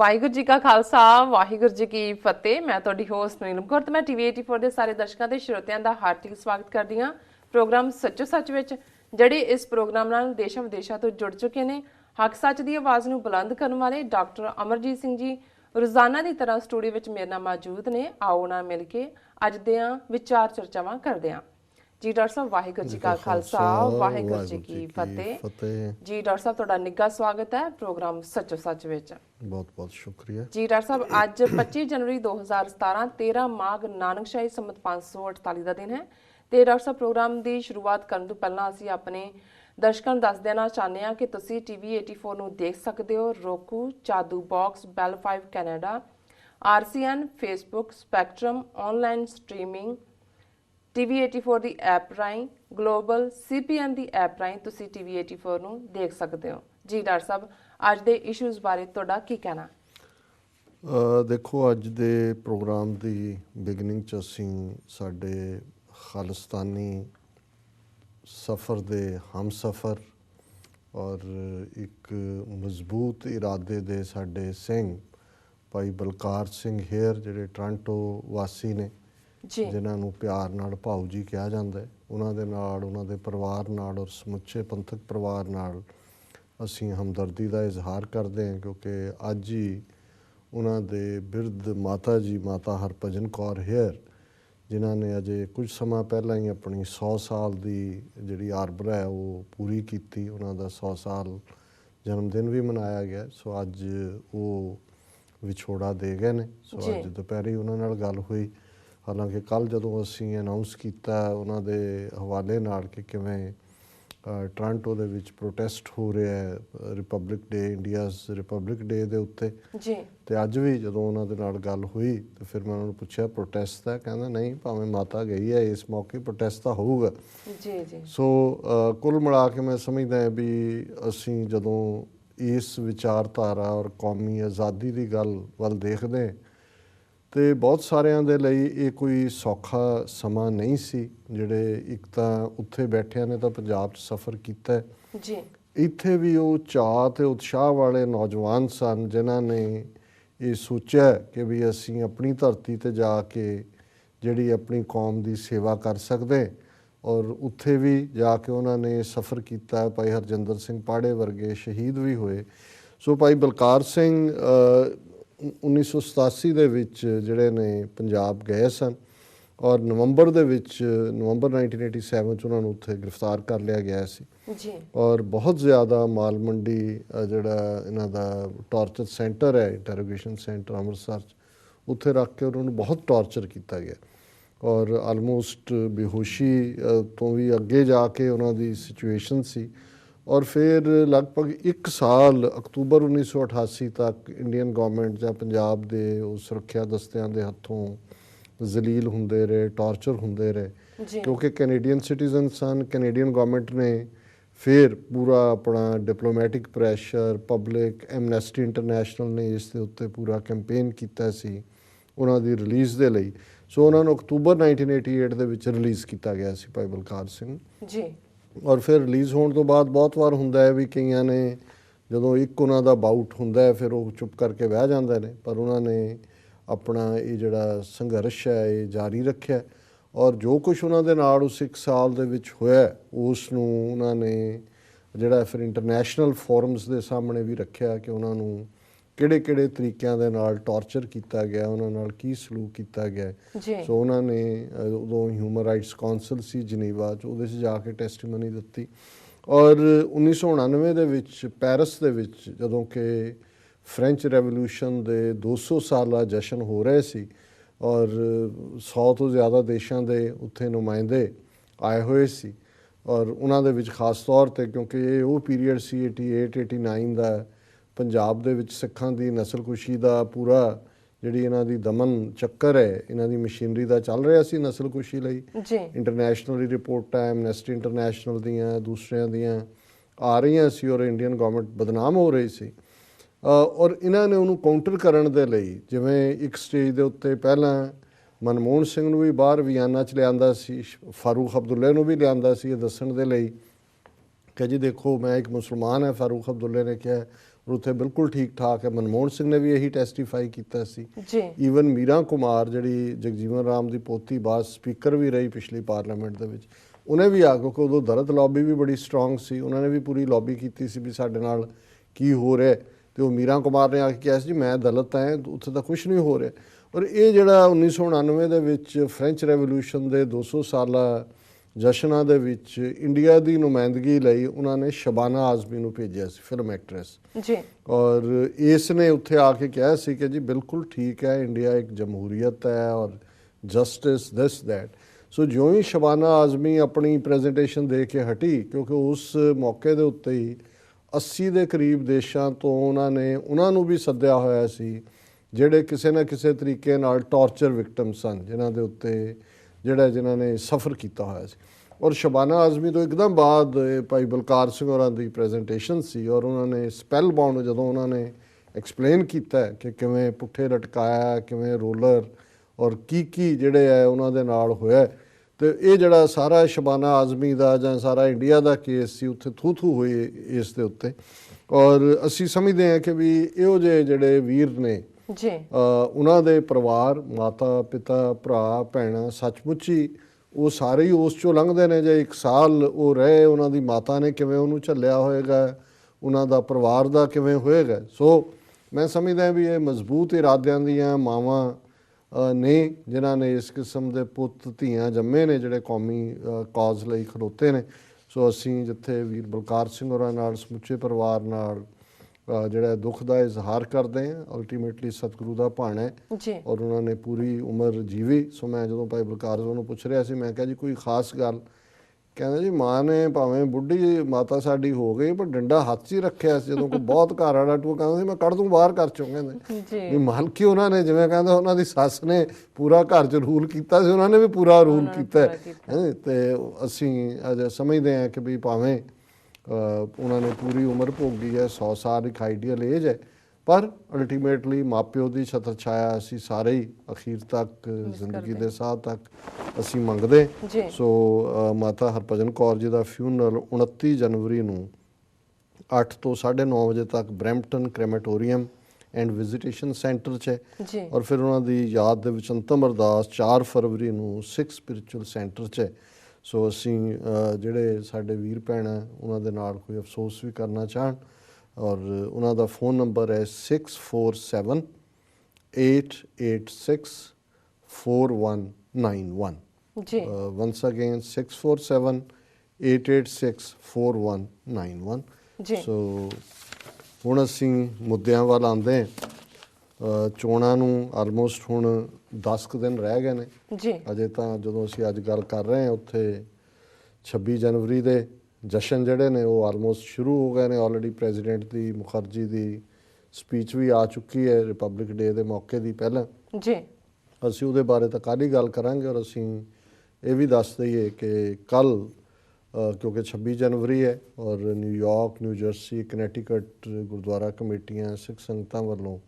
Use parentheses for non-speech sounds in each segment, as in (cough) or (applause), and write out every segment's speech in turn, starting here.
ਵਾਹਿਗੁਰੂ ਜੀ ਕਾ ਖਾਲਸਾ, ਵਾਹਿਗੁਰੂ ਜੀ ਕੀ ਫਤਿਹ। ਮੈਂ ਤੁਹਾਡੀ ਹੋਸਟ ਨੀਲਮ ਕੌਰ ਤੇ ਮੈਂ ਟੀਵੀ 84 ਦੇ ਸਾਰੇ ਦਰਸ਼ਕਾਂ ਤੇ ਸਰੋਤਿਆਂ ਦਾ ਹਾਰਦਿਕ ਸਵਾਗਤ ਕਰਦੀ ਹਾਂ। ਪ੍ਰੋਗਰਾਮ ਸੱਚੋ ਸੱਚ ਵਿੱਚ, ਜਿਹੜੇ ਇਸ ਪ੍ਰੋਗਰਾਮ ਨਾਲ ਦੇਸ਼ਾਂ ਵਿਦੇਸ਼ਾਂ ਤੋਂ ਜੁੜ ਚੁੱਕੇ ਨੇ, ਹੱਕ ਸੱਚ ਦੀ ਆਵਾਜ਼ ਨੂੰ ਬੁਲੰਦ ਕਰਨ ਵਾਲੇ ਡਾਕਟਰ ਅਮਰਜੀਤ ਸਿੰਘ ਜੀ, ਰੋਜ਼ਾਨਾ ਦੀ ਤਰ੍ਹਾਂ ਸਟੂਡੀਓ ਵਿੱਚ ਮੇਰੇ ਨਾਲ ਮੌਜੂਦ ਨੇ। ਆਓ ਨਾਲ ਮਿਲ ਕੇ ਅੱਜ ਦੀਆਂ ਵਿਚਾਰ ਚਰਚਾਵਾਂ ਕਰਦੇ ਹਾਂ। ਜੀ ਡਾਕਟਰ ਸਾਹਿਬ ਵਾਹਿਗੁਰੂ ਜੀ ਕਾ ਖਾਲਸਾ ਵਾਹਿਗੁਰੂ ਜੀ ਕੀ ਫਤਿਹ। ਜੀ ਡਾਕਟਰ ਸਾਹਿਬ ਤੁਹਾਡਾ ਨਿੱਘਾ ਸਵਾਗਤ ਹੈ ਪ੍ਰੋਗਰਾਮ ਸੱਚੋ ਸੱਚ ਵਿੱਚ। ਬਹੁਤ ਬਹੁਤ ਸ਼ੁਕਰੀਆ। ਜੀ ਡਾਕਟਰ ਸਾਹਿਬ ਅੱਜ 25 ਜਨਵਰੀ 2017 13 ਮਾਘ ਨਾਨਕਸ਼ਾਹੀ ਸੰਮਤ 548 ਦਾ ਦਿਨ ਹੈ। ਤੇ ਡਾਕਟਰ ਸਾਹਿਬ ਪ੍ਰੋਗਰਾਮ ਦੀ ਸ਼ੁਰੂਆਤ ਕਰਨ ਤੋਂ ਪਹਿਲਾਂ ਅਸੀਂ ਆਪਣੇ ਦਰਸ਼ਕਾਂ ਨੂੰ ਦੱਸ ਦੇਣਾ ਚਾਹੁੰਦੇ ਹਾਂ ਕਿ ਤੁਸੀਂ ਟੀਵੀ 84 ਨੂੰ ਦੇਖ ਸਕਦੇ ਹੋ roku ਚਾਦੂ box Bell 5 Canada RCN Facebook Spectrum online streaming TV 84 ਦੀ ਐਪ ਰਾਹੀਂ ਗਲੋਬਲ CPN ਦੀ ਐਪ ਰਾਹੀਂ ਤੁਸੀਂ ਟੀਵੀ 84 ਨੂੰ ਦੇਖ ਸਕਦੇ ਹੋ। ਜੀ ਡਾਕਟਰ ਸਾਹਿਬ, ਅੱਜ ਦੇ ਇਸ਼ੂਜ਼ ਬਾਰੇ ਤੁਹਾਡਾ ਕੀ ਕਹਿਣਾ? ਦੇਖੋ, ਅੱਜ ਦੇ ਪ੍ਰੋਗਰਾਮ ਦੀ ਬਿਗਨਿੰਗ ਚ ਅਸੀਂ ਸਾਡੇ ਖਾਲਿਸਤਾਨੀ ਸਫ਼ਰ ਦੇ ਹਮਸਫ਼ਰ ਔਰ ਇੱਕ ਮਜ਼ਬੂਤ ਇਰਾਦੇ ਦੇ ਸਾਡੇ ਸਿੰਘ ਭਾਈ ਬਲਕਾਰ ਸਿੰਘ ਹੇਰ ਜਿਹੜੇ ਟ੍ਰਾਂਟੋ ਵਾਸੀ ਨੇ ਜਿਨ੍ਹਾਂ ਨੂੰ ਪਿਆਰ ਨਾਲ ਭਾਊ ਜੀ ਕਿਹਾ ਜਾਂਦਾ ਹੈ ਉਹਨਾਂ ਦੇ ਨਾਲ ਉਹਨਾਂ ਦੇ ਪਰਿਵਾਰ ਨਾਲ ਔਰ ਸਮੁੱਚੇ ਪੰਥਕ ਪਰਿਵਾਰ ਨਾਲ ਅਸੀਂ ਹਮਦਰਦੀ ਦਾ ਇਜ਼ਹਾਰ ਕਰਦੇ ਹਾਂ ਕਿਉਂਕਿ ਅੱਜ ਹੀ ਉਹਨਾਂ ਦੇ ਬਿਰਧ ਮਾਤਾ ਜੀ ਮਾਤਾ ਹਰਭਜਨ ਕੌਰ ਹੇਅਰ ਜਿਨ੍ਹਾਂ ਨੇ ਅਜੇ ਕੁਝ ਸਮਾਂ ਪਹਿਲਾਂ ਹੀ ਆਪਣੀ 100 ਸਾਲ ਦੀ ਜਿਹੜੀ ਆਰਬਰ ਹੈ ਉਹ ਪੂਰੀ ਕੀਤੀ ਉਹਨਾਂ ਦਾ 100 ਸਾਲ ਜਨਮ ਦਿਨ ਵੀ ਮਨਾਇਆ ਗਿਆ। ਸੋ ਅੱਜ ਉਹ ਵਿਛੋੜਾ ਦੇ ਗਏ ਨੇ। ਸੋ। ਅੱਜ ਦੁਪਹਿਰੇ ਉਹਨਾਂ ਨਾਲ ਗੱਲ ਹੋਈ। ਹਾਲਾਂਕਿ ਕੱਲ ਜਦੋਂ ਅਸੀਂ ਅਨਾਉਂਸ ਕੀਤਾ ਉਹਨਾਂ ਦੇ ਹਵਾਲੇ ਨਾਲ ਕਿ ਕਿਵੇਂ ਟੋਰਾਂਟੋ ਦੇ ਵਿੱਚ ਪ੍ਰੋਟੈਸਟ ਹੋ ਰਿਹਾ ਹੈ republic day India's republic day ਦੇ ਉੱਤੇ। ਜੀ। ਤੇ ਅੱਜ ਵੀ ਜਦੋਂ ਉਹਨਾਂ ਦੇ ਨਾਲ ਗੱਲ ਹੋਈ ਤੇ ਫਿਰ ਮੈਂ ਉਹਨਾਂ ਨੂੰ ਪੁੱਛਿਆ ਪ੍ਰੋਟੈਸਟ ਹੈ ਕਹਿੰਦਾ ਨਹੀਂ ਭਾਵੇਂ ਮਾਤਾ ਗਈ ਹੈ ਇਸ ਮੌਕੇ ਪ੍ਰੋਟੈਸਟ ਤਾਂ ਹੋਊਗਾ। ਜੀ ਜੀ। ਸੋ ਕੁੱਲ ਮਿਲਾ ਕੇ ਮੈਂ ਸਮਝਦਾ ਹਾਂ ਵੀ ਅਸੀਂ ਜਦੋਂ ਇਸ ਵਿਚਾਰਧਾਰਾ ਔਰ ਕੌਮੀ ਆਜ਼ਾਦੀ ਦੀ ਗੱਲ ਵੱਲ ਦੇਖਦੇ ਹਾਂ ਤੇ ਬਹੁਤ ਸਾਰਿਆਂ ਦੇ ਲਈ ਇਹ ਕੋਈ ਸੌਖਾ ਸਮਾਂ ਨਹੀਂ ਸੀ। ਜਿਹੜੇ ਇੱਕ ਤਾਂ ਉੱਥੇ ਬੈਠਿਆਂ ਨੇ ਤਾਂ ਪੰਜਾਬ 'ਚ ਸਫ਼ਰ ਕੀਤਾ। ਜੀ। ਇੱਥੇ ਵੀ ਉਹ ਚਾਅ ਤੇ ਉਤਸ਼ਾਹ ਵਾਲੇ ਨੌਜਵਾਨ ਸਨ ਜਿਨ੍ਹਾਂ ਨੇ ਇਹ ਸੋਚਿਆ ਕਿ ਵੀ ਅਸੀਂ ਆਪਣੀ ਧਰਤੀ ਤੇ ਜਾ ਕੇ ਜਿਹੜੀ ਆਪਣੀ ਕੌਮ ਦੀ ਸੇਵਾ ਕਰ ਸਕਦੇ। ਔਰ ਉੱਥੇ ਵੀ ਜਾ ਕੇ ਉਹਨਾਂ ਨੇ ਸਫ਼ਰ ਕੀਤਾ। ਭਾਈ ਹਰਜਿੰਦਰ ਸਿੰਘ ਪਾੜੇ ਵਰਗੇ ਸ਼ਹੀਦ ਵੀ ਹੋਏ। ਸੋ ਭਾਈ ਬਲਕਾਰ ਸਿੰਘ 1987 ਦੇ ਵਿੱਚ ਜਿਹੜੇ ਨੇ ਪੰਜਾਬ ਗਏ ਸਨ ਔਰ ਨਵੰਬਰ ਦੇ ਵਿੱਚ ਨਵੰਬਰ 1987 ਚ ਉਹਨਾਂ ਨੂੰ ਉੱਥੇ ਗ੍ਰਿਫਤਾਰ ਕਰ ਲਿਆ ਗਿਆ ਸੀ। ਜੀ। ਔਰ ਬਹੁਤ ਜ਼ਿਆਦਾ ਮਾਲ ਮੰਡੀ ਜਿਹੜਾ ਇਹਨਾਂ ਦਾ ਟਾਰਚਰ ਸੈਂਟਰ ਹੈ ਇੰਟਰੋਗੇਸ਼ਨ ਸੈਂਟਰ ਅੰਮ੍ਰਿਤਸਰ 'ਚ ਉੱਥੇ ਰੱਖ ਕੇ ਉਹਨਾਂ ਨੂੰ ਬਹੁਤ ਟਾਰਚਰ ਕੀਤਾ ਗਿਆ। ਔਰ ਆਲਮੋਸਟ ਬੇਹੋਸ਼ੀ ਤੋਂ ਵੀ ਅੱਗੇ ਜਾ ਕੇ ਉਹਨਾਂ ਦੀ ਸਿਚੁਏਸ਼ਨ ਸੀ। ਔਰ ਫਿਰ ਲਗਭਗ 1 ਸਾਲ ਅਕਤੂਬਰ 1988 ਤੱਕ ਇੰਡੀਅਨ ਗਵਰਨਮੈਂਟ ਜਾਂ ਪੰਜਾਬ ਦੇ ਉਹ ਸੁਰੱਖਿਆ ਦਸਤਿਆਂ ਦੇ ਹੱਥੋਂ ਜ਼ਲੀਲ ਹੁੰਦੇ ਰਹੇ ਟਾਰਚਰ ਹੁੰਦੇ ਰਹੇ। ਕਿਉਂਕਿ ਕੈਨੇਡੀਅਨ ਸਿਟੀਜ਼ਨ ਸਨ ਕੈਨੇਡੀਅਨ ਗਵਰਨਮੈਂਟ ਨੇ ਫਿਰ ਪੂਰਾ ਆਪਣਾ diplomatic pressure public Amnesty International ਨੇ ਇਸ ਦੇ ਉੱਤੇ ਪੂਰਾ ਕੈਂਪੇਨ ਕੀਤਾ ਸੀ ਉਹਨਾਂ ਦੀ ਰਿਲੀਜ਼ ਦੇ ਲਈ। ਸੋ ਉਹਨਾਂ ਨੂੰ ਅਕਤੂਬਰ 1988 ਦੇ ਵਿੱਚ ਰਿਲੀਜ਼ ਕੀਤਾ ਗਿਆ ਸੀ ਭਾਈ ਬਲਕਾਰ ਸਿੰਘ। ਜੀ। ਔਰ ਫਿਰ ਰਿਲੀਜ਼ ਹੋਣ ਤੋਂ ਬਾਅਦ ਬਹੁਤ ਵਾਰ ਹੁੰਦਾ ਹੈ ਵੀ ਕਈਆਂ ਨੇ ਜਦੋਂ ਇੱਕ ਉਹਨਾਂ ਦਾ ਬਾਊਟ ਹੁੰਦਾ ਹੈ, ਫਿਰ ਉਹ ਚੁੱਪ ਕਰਕੇ ਬਹਿ ਜਾਂਦੇ ਨੇ, ਪਰ ਉਹਨਾਂ ਨੇ ਆਪਣਾ ਇਹ ਜਿਹੜਾ ਸੰਘਰਸ਼ ਹੈ, ਇਹ ਜਾਰੀ ਰੱਖਿਆ ਔਰ ਜੋ ਕੁਝ ਉਹਨਾਂ ਦੇ ਨਾਲ ਉਸ ਇੱਕ ਸਾਲ ਦੇ ਵਿੱਚ ਹੋਇਆ ਉਸ ਨੂੰ ਉਹਨਾਂ ਨੇ ਜਿਹੜਾ ਫਿਰ ਇੰਟਰਨੈਸ਼ਨਲ ਫੋਰਮਸ ਦੇ ਸਾਹਮਣੇ ਵੀ ਰੱਖਿਆ ਕਿ ਉਹਨਾਂ ਨੂੰ ਕਿਹੜੇ-ਕਿਹੜੇ ਤਰੀਕਿਆਂ ਦੇ ਨਾਲ ਟਾਰਚਰ ਕੀਤਾ ਗਿਆ ਉਹਨਾਂ ਨਾਲ ਕੀ ਸਲੂਕ ਕੀਤਾ ਗਿਆ। ਸੋ ਉਹਨਾਂ ਨੇ ਉਦੋਂ ਹਿਊਮਨ ਰਾਈਟਸ ਕਾਉਂਸਲ ਸੀ ਜਨੀਵਾ ਚ ਉਹਦੇ 'ਚ ਜਾ ਕੇ ਟੈਸਟੀਮਨੀ ਦਿੱਤੀ। ਔਰ 1999 ਦੇ ਵਿੱਚ ਪੈਰਿਸ ਦੇ ਵਿੱਚ ਜਦੋਂ ਕਿ ਫ੍ਰੈਂਚ ਰੈਵੋਲੂਸ਼ਨ ਦੇ 200 ਸਾਲਾ ਜਸ਼ਨ ਹੋ ਰਹੇ ਸੀ ਔਰ 100 ਤੋਂ ਜ਼ਿਆਦਾ ਦੇਸ਼ਾਂ ਦੇ ਉੱਥੇ ਨੁਮਾਇੰਦੇ ਆਏ ਹੋਏ ਸੀ ਔਰ ਉਹਨਾਂ ਦੇ ਵਿੱਚ ਖਾਸ ਤੌਰ ਤੇ ਕਿਉਂਕਿ ਇਹ ਉਹ ਪੀਰੀਅਡ ਸੀ 88 89 ਦਾ ਪੰਜਾਬ ਦੇ ਵਿੱਚ ਸਿੱਖਾਂ ਦੀ ਨਸਲਕੁਸ਼ੀ ਦਾ ਪੂਰਾ ਜਿਹੜੀ ਇਹਨਾਂ ਦੀ ਦਮਨ ਚੱਕਰ ਹੈ ਇਹਨਾਂ ਦੀ ਮਸ਼ੀਨਰੀ ਦਾ ਚੱਲ ਰਿਹਾ ਸੀ ਨਸਲਕੁਸ਼ੀ ਲਈ। ਜੀ। ਇੰਟਰਨੈਸ਼ਨਲ ਰਿਪੋਰਟਾਂ ਐਮਨੈਸਟੀ ਇੰਟਰਨੈਸ਼ਨਲ ਦੀਆਂ ਦੂਸਰਿਆਂ ਦੀਆਂ ਆ ਰਹੀਆਂ ਸੀ ਔਰ ਇੰਡੀਅਨ ਗਵਰਨਮੈਂਟ ਬਦਨਾਮ ਹੋ ਰਹੀ ਸੀ। ਔਰ ਇਹਨਾਂ ਨੇ ਉਹਨੂੰ ਕਾਊਂਟਰ ਕਰਨ ਦੇ ਲਈ ਜਿਵੇਂ ਇੱਕ ਸਟੇਜ ਦੇ ਉੱਤੇ ਪਹਿਲਾਂ ਮਨਮੋਹਨ ਸਿੰਘ ਨੂੰ ਵੀ ਬਾਹਰ ਵਿਆਨਾ ਚ ਲਿਆਂਦਾ ਸੀ ਫਾਰੂਕ ਅਬਦੁੱਲੇ ਨੂੰ ਵੀ ਲਿਆਂਦਾ ਸੀ ਇਹ ਦੱਸਣ ਦੇ ਲਈ ਕਿ ਜੀ ਦੇਖੋ ਮੈਂ ਇੱਕ ਮੁਸਲਮਾਨ ਹੈ ਫਾਰੂਕ ਅਬਦੁੱਲੇ ਨੇ ਕਿਹਾ ਔਰ ਉੱਥੇ ਬਿਲਕੁਲ ਠੀਕ ਠਾਕ ਹੈ। ਮਨਮੋਹਨ ਸਿੰਘ ਨੇ ਵੀ ਇਹੀ ਟੈਸਟੀਫਾਈ ਕੀਤਾ ਸੀ। ਜੀ। ਈਵਨ ਮੀਰਾ ਕੁਮਾਰ ਜਿਹੜੀ ਜਗਜੀਵਨ ਰਾਮ ਦੀ ਪੋਤੀ ਬਾਅਦ ਸਪੀਕਰ ਵੀ ਰਹੀ ਪਿਛਲੀ ਪਾਰਲੀਮੈਂਟ ਦੇ ਵਿੱਚ। ਉਹਨੇ ਵੀ ਆ ਕਿਉਂਕਿ ਉਦੋਂ ਦਰਦ ਲੌਬੀ ਵੀ ਬੜੀ ਸਟਰੋਂਗ ਸੀ। ਉਹਨਾਂ ਨੇ ਵੀ ਪੂਰੀ ਲੌਬੀ ਕੀਤੀ ਸੀ ਵੀ ਸਾਡੇ ਨਾਲ ਕੀ ਹੋ ਰਿਹਾ। ਤੇ ਉਹ ਮੀਰਾ ਕੁਮਾਰ ਨੇ ਆ ਕੇ ਕਿਹਾ ਸੀ ਜੀ ਮੈਂ ਦਲਿਤ ਹਾਂ ਉੱਥੇ ਤਾਂ ਕੁਝ ਨਹੀਂ ਹੋ ਰਿਹਾ ਔਰ ਇਹ ਜਿਹੜਾ 1999 ਦੇ ਵਿੱਚ ਫ੍ਰੈਂਚ ਰੈਵੋਲੂਸ਼ਨ ਦੇ 200 ਸਾਲਾ ਜਸ਼ਨਾਂ ਦੇ ਵਿੱਚ ਇੰਡੀਆ ਦੀ ਨੁਮਾਇੰਦਗੀ ਲਈ ਉਹਨਾਂ ਨੇ ਸ਼ਬਾਨਾ ਆਜ਼ਮੀ ਨੂੰ ਭੇਜਿਆ ਸੀ ਫਿਲਮ ਐਕਟਰੈਸ ਜੀ। ਔਰ ਇਸ ਨੇ ਉੱਥੇ ਆ ਕੇ ਕਿਹਾ ਸੀ ਕਿ ਜੀ ਬਿਲਕੁਲ ਠੀਕ ਹੈ ਇੰਡੀਆ ਇੱਕ ਜਮਹੂਰੀਅਤ ਹੈ ਔਰ ਜਸਟਿਸ ਦਿਸ ਦੈਟ ਸੋ ਜਿਉਂ ਹੀ ਸ਼ਬਾਨਾ ਆਜ਼ਮੀ ਆਪਣੀ ਪ੍ਰੈਜੈਂਟੇਸ਼ਨ ਦੇ ਕੇ ਹਟੀ ਕਿਉਂਕਿ ਉਸ ਮੌਕੇ ਦੇ ਉੱਤੇ ਹੀ 80 ਦੇ ਕਰੀਬ ਦੇਸ਼ਾਂ ਤੋਂ ਉਹਨਾਂ ਨੇ ਉਹਨਾਂ ਨੂੰ ਵੀ ਸੱਦਿਆ ਹੋਇਆ ਸੀ ਜਿਹੜੇ ਕਿਸੇ ਨਾ ਕਿਸੇ ਤਰੀਕੇ ਨਾਲ ਟਾਰਚਰ ਵਿਕਟਮ ਸਨ ਜਿਨ੍ਹਾਂ ਦੇ ਉੱਤੇ ਜਿਹੜਾ ਜਿਨ੍ਹਾਂ ਨੇ ਸਫਰ ਕੀਤਾ ਹੋਇਆ ਸੀ ਔਰ ਸ਼ਬਾਨਾ ਆਜ਼ਮੀ ਤੋਂ ਇੱਕਦਮ ਬਾਅਦ ਭਾਈ ਬਲਕਾਰ ਸਿੰਘ ਹੋਰਾਂ ਦੀ ਪ੍ਰੈਜੈਂਟੇਸ਼ਨ ਸੀ ਔਰ ਉਹਨਾਂ ਨੇ ਸਪੈਲ ਬਾਉਂਡ ਜਦੋਂ ਉਹਨਾਂ ਨੇ ਐਕਸਪਲੇਨ ਕੀਤਾ ਕਿ ਕਿਵੇਂ ਪੁੱਠੇ ਲਟਕਾਇਆ, ਕਿਵੇਂ ਰੋਲਰ ਔਰ ਕੀ ਕੀ ਜਿਹੜੇ ਹੈ ਉਹਨਾਂ ਦੇ ਨਾਲ ਹੋਇਆ ਹੈ। ਤੇ ਇਹ ਜਿਹੜਾ ਸਾਰਾ ਸ਼ਬਾਨਾ ਆਜ਼ਮੀ ਦਾ ਜਾਂ ਸਾਰਾ ਇੰਡੀਆ ਦਾ ਕੇਸ ਸੀ, ਉੱਥੇ ਥੂ ਥੂ ਹੋਈ ਇਸ ਦੇ ਉੱਤੇ ਔਰ ਅਸੀਂ ਸਮਝਦੇ ਹਾਂ ਕਿ ਵੀ ਇਹੋ ਜਿਹੇ ਜਿਹੜੇ ਵੀਰ ਨੇ ਜੀ। ਉਹਨਾਂ ਦੇ ਪਰਿਵਾਰ, ਮਾਤਾ, ਪਿਤਾ, ਭਰਾ, ਭੈਣਾਂ ਸੱਚਮੁੱਚ ਹੀ ਉਹ ਸਾਰੇ ਹੀ ਉਸ ਚੋਂ ਲੰਘਦੇ ਨੇ ਜੇ ਇੱਕ ਸਾਲ ਉਹ ਰਹੇ, ਉਹਨਾਂ ਦੀ ਮਾਤਾ ਨੇ ਕਿਵੇਂ ਉਹਨੂੰ ਝੱਲਿਆ ਹੋਏਗਾ, ਉਹਨਾਂ ਦਾ ਪਰਿਵਾਰ ਦਾ ਕਿਵੇਂ ਹੋਏਗਾ। ਸੋ ਮੈਂ ਸਮਝਦਾ ਵੀ ਇਹ ਮਜ਼ਬੂਤ ਇਰਾਦਿਆਂ ਦੀਆਂ ਮਾਵਾਂ ਨੇ, ਜਿਨ੍ਹਾਂ ਨੇ ਇਸ ਕਿਸਮ ਦੇ ਪੁੱਤ, ਧੀਆਂ ਜੰਮੇ ਨੇ ਜਿਹੜੇ ਕੌਮੀ ਕਾਜ਼ ਲਈ ਖੜੋਤੇ ਨੇ। ਸੋ ਅਸੀਂ ਜਿੱਥੇ ਵੀਰ ਬਲਕਾਰ ਸਿੰਘ ਹੋਰਾਂ ਨਾਲ ਸਮੁੱਚੇ ਪਰਿਵਾਰ ਨਾਲ ਜਿਹੜਾ ਦੁੱਖ ਦਾ ਇਜ਼ਹਾਰ ਕਰਦੇ ਹਾਂ ਅਲਟੀਮੇਟਲੀ ਸਤਿਗੁਰੂ ਦਾ ਭਾਣਾ ਹੈ ਜੀ। ਔਰ ਉਹਨਾਂ ਨੇ ਪੂਰੀ ਉਮਰ ਜੀਵੀ। ਸੋ ਮੈਂ ਜਦੋਂ ਭਾਈ ਬਲਕਾਰ ਸਿੰਘ ਨੂੰ ਪੁੱਛ ਰਿਹਾ ਸੀ ਮੈਂ ਕਿਹਾ ਜੀ ਕੋਈ ਖਾਸ ਗੱਲ? ਕਹਿੰਦਾ ਜੀ ਮਾਂ ਨੇ ਭਾਵੇਂ ਬੁੱਢੀ ਮਾਤਾ ਸਾਡੀ ਹੋ ਗਈ ਪਰ ਡੰਡਾ ਹੱਥ 'ਚ ਹੀ ਰੱਖਿਆ ਸੀ। ਜਦੋਂ ਕੋਈ ਬਹੁਤ ਘਰ ਵਾਲਾ ਟੂ ਕਹਿੰਦਾ ਸੀ ਮੈਂ ਕੱਢ ਦੂੰ ਬਾਹਰ ਕਰ ਚੋਂ ਕਹਿੰਦੇ। ਜੀ। ਵੀ ਮਾਲਕੀ ਉਹਨਾਂ ਨੇ ਜਿਵੇਂ ਕਹਿੰਦਾ ਉਹਨਾਂ ਦੀ ਸੱਸ ਨੇ ਪੂਰਾ ਘਰ 'ਚ ਰੂਲ ਕੀਤਾ ਸੀ ਉਹਨਾਂ ਨੇ ਵੀ ਪੂਰਾ ਰੂਲ ਕੀਤਾ। ਹੈ ਤੇ ਅਸੀਂ ਅੱਜ ਸਮਝਦੇ ਹਾਂ ਕਿ ਵੀ ਭਾਵੇਂ ਉਹਨਾਂ ਨੇ ਪੂਰੀ ਉਮਰ ਭੋਗੀ ਹੈ 100 ਸਾਲ ਇੱਕ ਆਈਡੀਅਲ ਏਜ ਹੈ। ਪਰ ਅਲਟੀਮੇਟਲੀ ਮਾਪਿਓ ਦੀ ਛਤਰ ਛਾਇਆ ਅਸੀਂ ਸਾਰੇ ਹੀ ਅਖੀਰ ਤੱਕ ਜ਼ਿੰਦਗੀ ਦੇ ਸਾਹ ਤੱਕ ਅਸੀਂ ਮੰਗਦੇ ਸੋ ਮਾਤਾ ਹਰਭਜਨ ਕੌਰ ਜੀ ਦਾ ਫਿਊਨਰਲ 29 ਜਨਵਰੀ ਨੂੰ 8 ਤੋਂ 9:30 ਵਜੇ ਤੱਕ Brampton crematorium and visitation centre 'ਚ ਹੈ। ਔਰ ਫਿਰ ਉਹਨਾਂ ਦੀ ਯਾਦ ਦੇ ਵਿੱਚ ਅੰਤਮ ਅਰਦਾਸ 4 ਫਰਵਰੀ ਨੂੰ ਸਿੱਖ ਸਪਿਰਚੁਅਲ ਸੈਂਟਰ 'ਚ ਹੈ। ਸੋ ਅਸੀਂ ਜਿਹੜੇ ਸਾਡੇ ਵੀਰ ਭੈਣਾਂ ਉਹਨਾਂ ਦੇ ਨਾਲ ਕੋਈ ਅਫਸੋਸ ਵੀ ਕਰਨਾ ਚਾਹਣ ਔਰ ਉਹਨਾਂ ਦਾ ਫੋਨ ਨੰਬਰ ਹੈ 647 886 4191 ਜੀ। ਵਨਸ ਅਗੇਨ 647 886 4191 ਜੀ। ਸੋ ਹੁਣ ਅਸੀਂ ਮੁੱਦਿਆਂ ਵੱਲ ਆਉਂਦੇ ਹਾਂ। ਚੋਣਾਂ ਨੂੰ ਆਲਮੋਸਟ ਹੁਣ 10 ਕੁ ਦਿਨ ਰਹਿ ਗਏ ਨੇ। ਜੀ। ਅਜੇ ਤਾਂ ਜਦੋਂ ਅਸੀਂ ਅੱਜ ਗੱਲ ਕਰ ਰਹੇ ਹਾਂ ਉੱਥੇ 26 ਜਨਵਰੀ ਦੇ ਜਸ਼ਨ ਜਿਹੜੇ ਨੇ ਉਹ ਆਲਮੋਸਟ ਸ਼ੁਰੂ ਹੋ ਗਏ ਨੇ। ਆਲਰੇਡੀ ਪ੍ਰੈਜ਼ੀਡੈਂਟ ਦੀ ਮੁਖਰਜੀ ਦੀ ਸਪੀਚ ਵੀ ਆ ਚੁੱਕੀ ਹੈ ਰਿਪਬਲਿਕ ਡੇ ਦੇ ਮੌਕੇ ਦੀ ਪਹਿਲਾਂ। ਜੀ। ਅਸੀਂ ਉਹਦੇ ਬਾਰੇ ਤਾਂ ਕੱਲ੍ਹ ਹੀ ਗੱਲ ਕਰਾਂਗੇ ਔਰ ਅਸੀਂ ਇਹ ਵੀ ਦੱਸ ਦਈਏ ਕਿ ਕੱਲ ਕਿਉਂਕਿ 26 ਜਨਵਰੀ ਹੈ ਔਰ New York New Jersey Connecticut gurdwara ਕਮੇਟੀਆਂ ਸਿੱਖ ਸੰਗਤਾਂ ਵੱਲੋਂ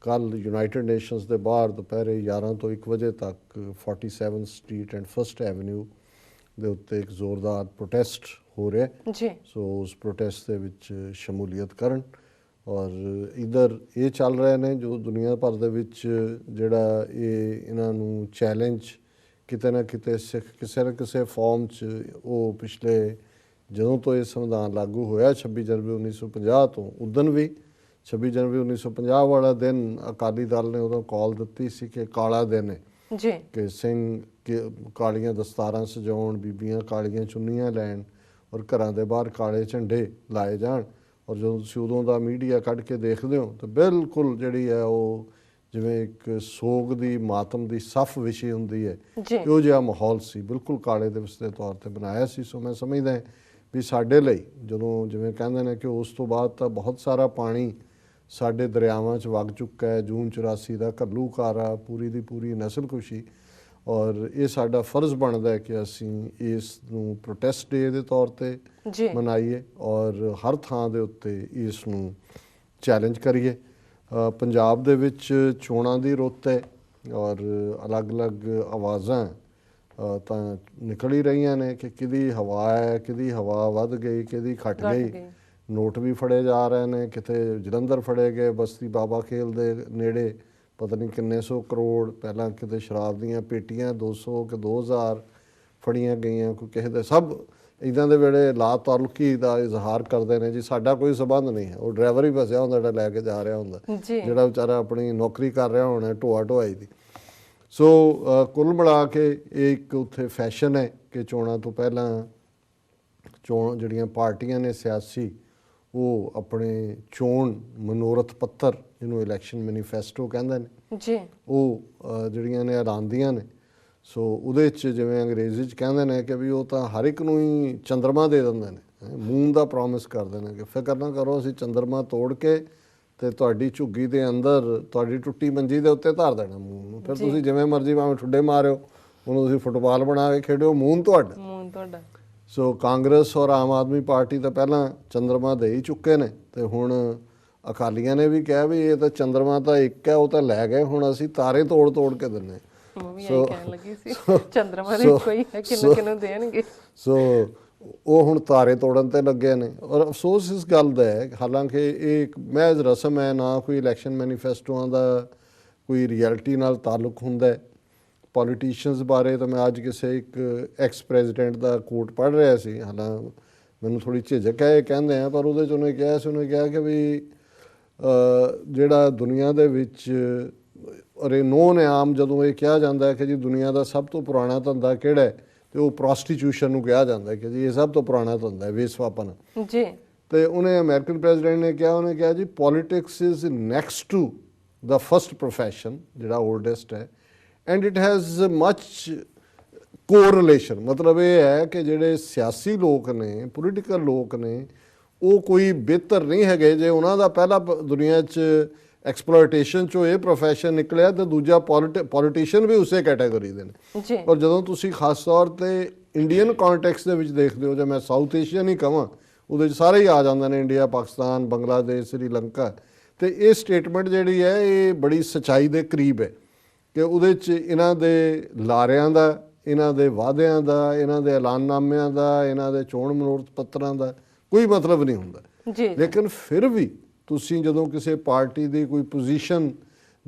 ਕੱਲ ਯੂਨਾਈਟਿਡ ਨੇਸ਼ਨਸ ਦੇ ਬਾਹਰ ਦੁਪਹਿਰੇ 11 ਤੋਂ 1 ਵਜੇ ਤੱਕ 47 ਸਟਰੀਟ ਐਂਡ ਫਰਸਟ ਐਵਨਿਊ ਦੇ ਉੱਤੇ ਇੱਕ ਜ਼ੋਰਦਾਰ ਪ੍ਰੋਟੈਸਟ ਹੋ ਰਿਹਾ ਹੈ। ਜੀ। ਸੋ ਉਸ ਪ੍ਰੋਟੈਸਟ ਦੇ ਵਿੱਚ ਸ਼ਮੂਲੀਅਤ ਕਰਨ ਔਰ ਇਧਰ ਇਹ ਚੱਲ ਰਹੇ ਨੇ ਜੋ ਦੁਨੀਆ ਭਰ ਦੇ ਵਿੱਚ ਜਿਹੜਾ ਇਹ ਇਹਨਾਂ ਨੂੰ ਚੈਲੰਜ ਕਿਤੇ ਨਾ ਕਿਤੇ ਸਿੱਖ ਕਿਸੇ ਨਾ ਕਿਸੇ ਫਾਰਮ 'ਚ ਉਹ ਪਿਛਲੇ ਜਦੋਂ ਤੋਂ ਇਹ ਸੰਵਿਧਾਨ ਲਾਗੂ ਹੋਇਆ 26 ਜਨਵਰੀ 1950 ਤੋਂ ਉਦੋਂ ਵੀ 26 ਜਨਵਰੀ 1950 ਵਾਲਾ ਦਿਨ ਅਕਾਲੀ ਦਲ ਨੇ ਉਦੋਂ ਕਾਲ ਦਿੱਤੀ ਸੀ ਕਿ ਕਾਲਾ ਦਿਨ ਹੈ। ਜੀ। ਕਿ ਸਿੰਘ ਕਿ ਕਾਲੀਆਂ ਦਸਤਾਰਾਂ ਸਜਾਉਣ ਬੀਬੀਆਂ ਕਾਲੀਆਂ ਚੁੰਨੀਆਂ ਲੈਣ ਔਰ ਘਰਾਂ ਦੇ ਬਾਹਰ ਕਾਲੇ ਝੰਡੇ ਲਾਏ ਜਾਣ ਔਰ ਜਦੋਂ ਤੁਸੀਂ ਉਦੋਂ ਦਾ ਮੀਡੀਆ ਕੱਢ ਕੇ ਦੇਖਦੇ ਹੋ ਤਾਂ ਬਿਲਕੁਲ ਜਿਹੜੀ ਹੈ ਉਹ ਜਿਵੇਂ ਇੱਕ ਸੋਗ ਦੀ ਮਾਤਮ ਦੀ ਸਫ ਵਿਸ਼ੇ ਹੁੰਦੀ ਹੈ। ਜੀ। ਇਹੋ ਜਿਹਾ ਮਾਹੌਲ ਸੀ। ਬਿਲਕੁਲ ਕਾਲੇ ਦਿਵਸ ਦੇ ਤੌਰ ਤੇ ਬਣਾਇਆ ਸੀ। ਸੋ ਮੈਂ ਸਮਝਦਾ ਵੀ ਸਾਡੇ ਲਈ ਜਦੋਂ ਜਿਵੇਂ ਕਹਿੰਦੇ ਨੇ ਕਿ ਉਸ ਤੋਂ ਬਾਅਦ ਤਾਂ ਬਹੁਤ ਸਾਰਾ ਪਾਣੀ ਸਾਡੇ ਦਰਿਆਵਾਂ 'ਚ ਵਗ ਚੁੱਕਾ ਹੈ ਜੂਨ 84 ਦਾ ਘੱਲੂਕਾਰਾ ਪੂਰੀ ਦੀ ਪੂਰੀ ਨਸਲਕੁਸ਼ੀ ਔਰ ਇਹ ਸਾਡਾ ਫਰਜ਼ ਬਣਦਾ ਹੈ ਕਿ ਅਸੀਂ ਇਸ ਨੂੰ ਪ੍ਰੋਟੈਸਟ ਡੇ ਦੇ ਤੌਰ ਤੇ ਮਨਾਈਏ ਔਰ ਹਰ ਥਾਂ ਦੇ ਉੱਤੇ ਇਸ ਨੂੰ ਚੈਲੰਜ ਕਰੀਏ। ਪੰਜਾਬ ਦੇ ਵਿੱਚ ਚੋਣਾਂ ਦੀ ਰੁੱਤ ਹੈ ਔਰ ਅਲੱਗ-ਅਲੱਗ ਆਵਾਜ਼ਾਂ ਤਾਂ ਨਿਕਲ ਹੀ ਰਹੀਆਂ ਨੇ ਕਿ ਕਿਹਦੀ ਹਵਾ ਹੈ ਕਿਹਦੀ ਹਵਾ ਵੱਧ ਗਈ ਕਿਹਦੀ ਘਟ ਗਈ। ਨੋਟ ਵੀ ਫੜੇ ਜਾ ਰਹੇ ਨੇ ਕਿਤੇ ਜਲੰਧਰ ਫੜੇ ਗਏ ਬਸਤੀ ਬਾਬਾ ਖੇਲ ਦੇ ਨੇੜੇ ਪਤਾ ਨਹੀਂ ਕਿੰਨੇ ਸੌ ਕਰੋੜ ਪਹਿਲਾਂ ਕਿਤੇ ਸ਼ਰਾਬ ਦੀਆਂ ਪੇਟੀਆਂ 200 ਕਿ 2000 ਫੜੀਆਂ ਗਈਆਂ ਕੋਈ ਕਿਸੇ ਦੇ ਸਭ ਇਦਾਂ ਦੇ ਵੇਲੇ ਲਾ ਤਾਲੁਕੀ ਦਾ ਇਜ਼ਹਾਰ ਕਰਦੇ ਨੇ ਜੀ ਸਾਡਾ ਕੋਈ ਸਬੰਧ ਨਹੀਂ ਹੈ ਉਹ ਡਰਾਈਵਰ ਹੀ ਫਸਿਆ ਹੁੰਦਾ ਜਿਹੜਾ ਲੈ ਕੇ ਜਾ ਰਿਹਾ ਹੁੰਦਾ ਜਿਹੜਾ ਵਿਚਾਰਾ ਆਪਣੀ ਨੌਕਰੀ ਕਰ ਰਿਹਾ ਹੋਣਾ ਢੋਆ ਢੋਆਈ ਦੀ। ਸੋ ਕੁੱਲ ਮਿਲਾ ਕੇ ਇਹ ਇੱਕ ਉੱਥੇ ਫੈਸ਼ਨ ਹੈ ਕਿ ਚੋਣਾਂ ਤੋਂ ਪਹਿਲਾਂ ਚੋਣ ਜਿਹੜੀਆਂ ਪਾਰਟੀਆਂ ਨੇ ਸਿਆਸੀ ਉਹ ਆਪਣੇ ਚੋਣ ਮਨੋਰਥ ਪੱਤਰ ਜਿਹਨੂੰ ਇਲੈਕਸ਼ਨ ਮੈਨੀਫੈਸਟੋ ਕਹਿੰਦੇ ਨੇ ਜੀ। ਉਹ ਜਿਹੜੀਆਂ ਨੇ ਐਲਾਨਦੀਆਂ ਨੇ। ਸੋ ਉਹਦੇ ਚ ਜਿਵੇਂ ਅੰਗਰੇਜ਼ੀ ਚ ਕਹਿੰਦੇ ਨੇ ਕਿ ਵੀ ਉਹ ਤਾਂ ਹਰ ਇੱਕ ਨੂੰ ਹੀ ਚੰਦਰਮਾ ਦੇ ਦਿੰਦੇ ਨੇ ਮੂਨ ਦਾ ਪ੍ਰੋਮਿਸ ਕਰਦੇ ਨੇ ਕਿ ਫਿਕਰ ਨਾ ਕਰੋ ਅਸੀਂ ਚੰਦਰਮਾ ਤੋੜ ਕੇ ਤੇ ਤੁਹਾਡੀ ਝੁੱਗੀ ਦੇ ਅੰਦਰ ਤੁਹਾਡੀ ਟੁੱਟੀ ਮੰਜੀ ਦੇ ਉੱਤੇ ਧਰ ਦੇਣਾ ਮੂਨ ਨੂੰ। ਫਿਰ ਤੁਸੀਂ ਜਿਵੇਂ ਮਰਜ਼ੀ ਭਾਵੇਂ ਠੁੱਡੇ ਮਾਰਿਓ ਉਹਨੂੰ ਤੁਸੀਂ ਫੁੱਟਬਾਲ ਬਣਾ ਕੇ ਖੇਡਿਓ ਮੂਨ ਤੁਹਾਡਾ। ਮੂਨ ਤੁਹਾਡਾ। ਸੋ ਕਾਂਗਰਸ ਔਰ ਆਮ ਆਦਮੀ ਪਾਰਟੀ ਤਾਂ ਪਹਿਲਾਂ ਚੰਦਰਮਾ ਦੇ ਹੀ ਚੁੱਕੇ ਨੇ ਤੇ ਹੁਣ ਅਕਾਲੀਆਂ ਨੇ ਵੀ ਕਿਹਾ ਵੀ ਇਹ ਤਾਂ ਚੰਦਰਮਾ ਤਾਂ ਇੱਕ ਹੈ ਉਹ ਤਾਂ ਲੈ ਗਏ ਹੁਣ ਅਸੀਂ ਤਾਰੇ ਤੋੜ ਤੋੜ ਕੇ ਦਿੰਨੇ ਸੋ- ਕਹਿਣ ਲੱਗੀ ਸੀ ਚੰਦਰਮਾ ਦੇ ਕੋਈ ਹੈ ਕਿੰਨੂੰ ਦੇਣਗੇ? ਸੋ ਉਹ ਹੁਣ ਤਾਰੇ ਤੋੜਨ ਤੇ ਲੱਗੇ ਨੇ। ਔਰ ਅਫਸੋਸ ਇਸ ਗੱਲ ਦਾ ਹੈ ਹਾਲਾਂਕਿ ਇਹ ਇੱਕ ਮਹਿਜ਼ ਰਸਮ ਹੈ ਨਾ ਕੋਈ ਇਲੈਕਸ਼ਨ ਮੈਨੀਫੈਸਟੋਆਂ ਦਾ ਕੋਈ ਰਿਐਲਿਟੀ ਨਾਲ ਤਾਲੁਕ ਹੁੰਦਾ ਹੈ। ਪੋਲੀਟੀਸ਼ੀਅਨਸ ਬਾਰੇ ਤਾਂ ਮੈਂ ਅੱਜ ਕਿਸੇ ਇੱਕ ਐਕਸ ਪ੍ਰੈਜ਼ੀਡੈਂਟ ਦਾ ਕੋਟ ਪੜ੍ਹ ਰਿਹਾ ਸੀ। ਹਾਲਾਂ ਮੈਨੂੰ ਥੋੜੀ ਝਿਜਕ ਹੈ ਇਹ ਕਹਿੰਦੇ ਆ ਪਰ ਉਹਦੇ ਚ ਉਹਨੇ ਕਿਹਾ ਸੀ ਉਹਨੇ ਕਿਹਾ ਕਿ ਵੀ ਜਿਹੜਾ ਦੁਨੀਆ ਦੇ ਵਿੱਚ ਇਹ ਨੋਨ ਹੈ ਆਮ ਜਦੋਂ ਇਹ ਕਿਹਾ ਜਾਂਦਾ ਹੈ ਕਿ ਜੀ ਦੁਨੀਆ ਦਾ ਸਭ ਤੋਂ ਪੁਰਾਣਾ ਧੰਦਾ ਕਿਹੜਾ ਹੈ ਤੇ ਉਹ ਪ੍ਰੋਸਟੀਟਿਊਸ਼ਨ ਨੂੰ ਕਿਹਾ ਜਾਂਦਾ ਹੈ ਕਿ ਜੀ ਇਹ ਸਭ ਤੋਂ ਪੁਰਾਣਾ ਧੰਦਾ ਹੈ ਵੇਸਵਾਪਨ। ਜੀ। ਤੇ ਉਹਨੇ ਅਮਰੀਕਨ ਪ੍ਰੈਜ਼ੀਡੈਂਟ ਨੇ ਕਿਹਾ ਉਹਨੇ ਕਿਹਾ ਜੀ politics is next to the first profession ਜਿਹੜਾ 올ਡੈਸਟ ਹੈ and it has much correlation ਮਤਲਬ ਇਹ ਹੈ ਕਿ ਜਿਹੜੇ ਸਿਆਸੀ ਲੋਕ ਨੇ ਪੋਲੀਟੀਕਲ ਲੋਕ ਨੇ ਉਹ ਕੋਈ ਬਿਹਤਰ ਨਹੀਂ ਹੈਗੇ। ਜੇ ਉਹਨਾਂ ਦਾ ਪਹਿਲਾ ਦੁਨੀਆ 'ਚ ਐਕਸਪਲੋਇਟੇਸ਼ਨ 'ਚੋਂ ਇਹ profession ਨਿਕਲਿਆ ਤੇ ਦੂਜਾ ਪੋਲੀਟੀਸ਼ੀਅਨ ਵੀ ਉਸੇ ਕੈਟਾਗਰੀ ਦੇ ਨੇ। ਜੀ। ਔਰ ਜਦੋਂ ਤੁਸੀਂ ਖਾਸ ਤੌਰ ਤੇ ਇੰਡੀਅਨ ਕੰਟੈਕਸਟ ਦੇ ਵਿੱਚ ਦੇਖਦੇ ਹੋ ਜੇ ਮੈਂ ਸਾਊਥ ਏਸ਼ੀਆ ਨਹੀਂ ਕਹਾਂ ਉਹਦੇ 'ਚ ਸਾਰੇ ਹੀ ਆ ਜਾਂਦੇ ਨੇ ਇੰਡੀਆ ਪਾਕਿਸਤਾਨ ਬੰਗਲਾਦੇਸ਼ ਸ੍ਰੀਲੰਕਾ ਤੇ ਇਹ ਸਟੇਟਮੈਂਟ ਜਿਹੜੀ ਹੈ ਇਹ ਬੜੀ ਸਚਾਈ ਦੇ ਕਰੀਬ ਹੈ। ਕਿ ਉਹਦੇ 'ਚ ਇਹਨਾਂ ਦੇ ਲਾਰਿਆਂ ਦਾ ਇਹਨਾਂ ਦੇ ਵਾਅਦਿਆਂ ਦਾ ਇਹਨਾਂ ਦੇ ਐਲਾਨਨਾਮਿਆਂ ਦਾ ਇਹਨਾਂ ਦੇ ਚੋਣ ਮਨੋਰਥ ਪੱਤਰਾਂ ਦਾ ਕੋਈ ਮਤਲਬ ਨਹੀਂ ਹੁੰਦਾ। ਜੀ। ਲੇਕਿਨ ਫਿਰ ਵੀ ਤੁਸੀਂ ਜਦੋਂ ਕਿਸੇ ਪਾਰਟੀ ਦੀ ਕੋਈ ਪੋਜੀਸ਼ਨ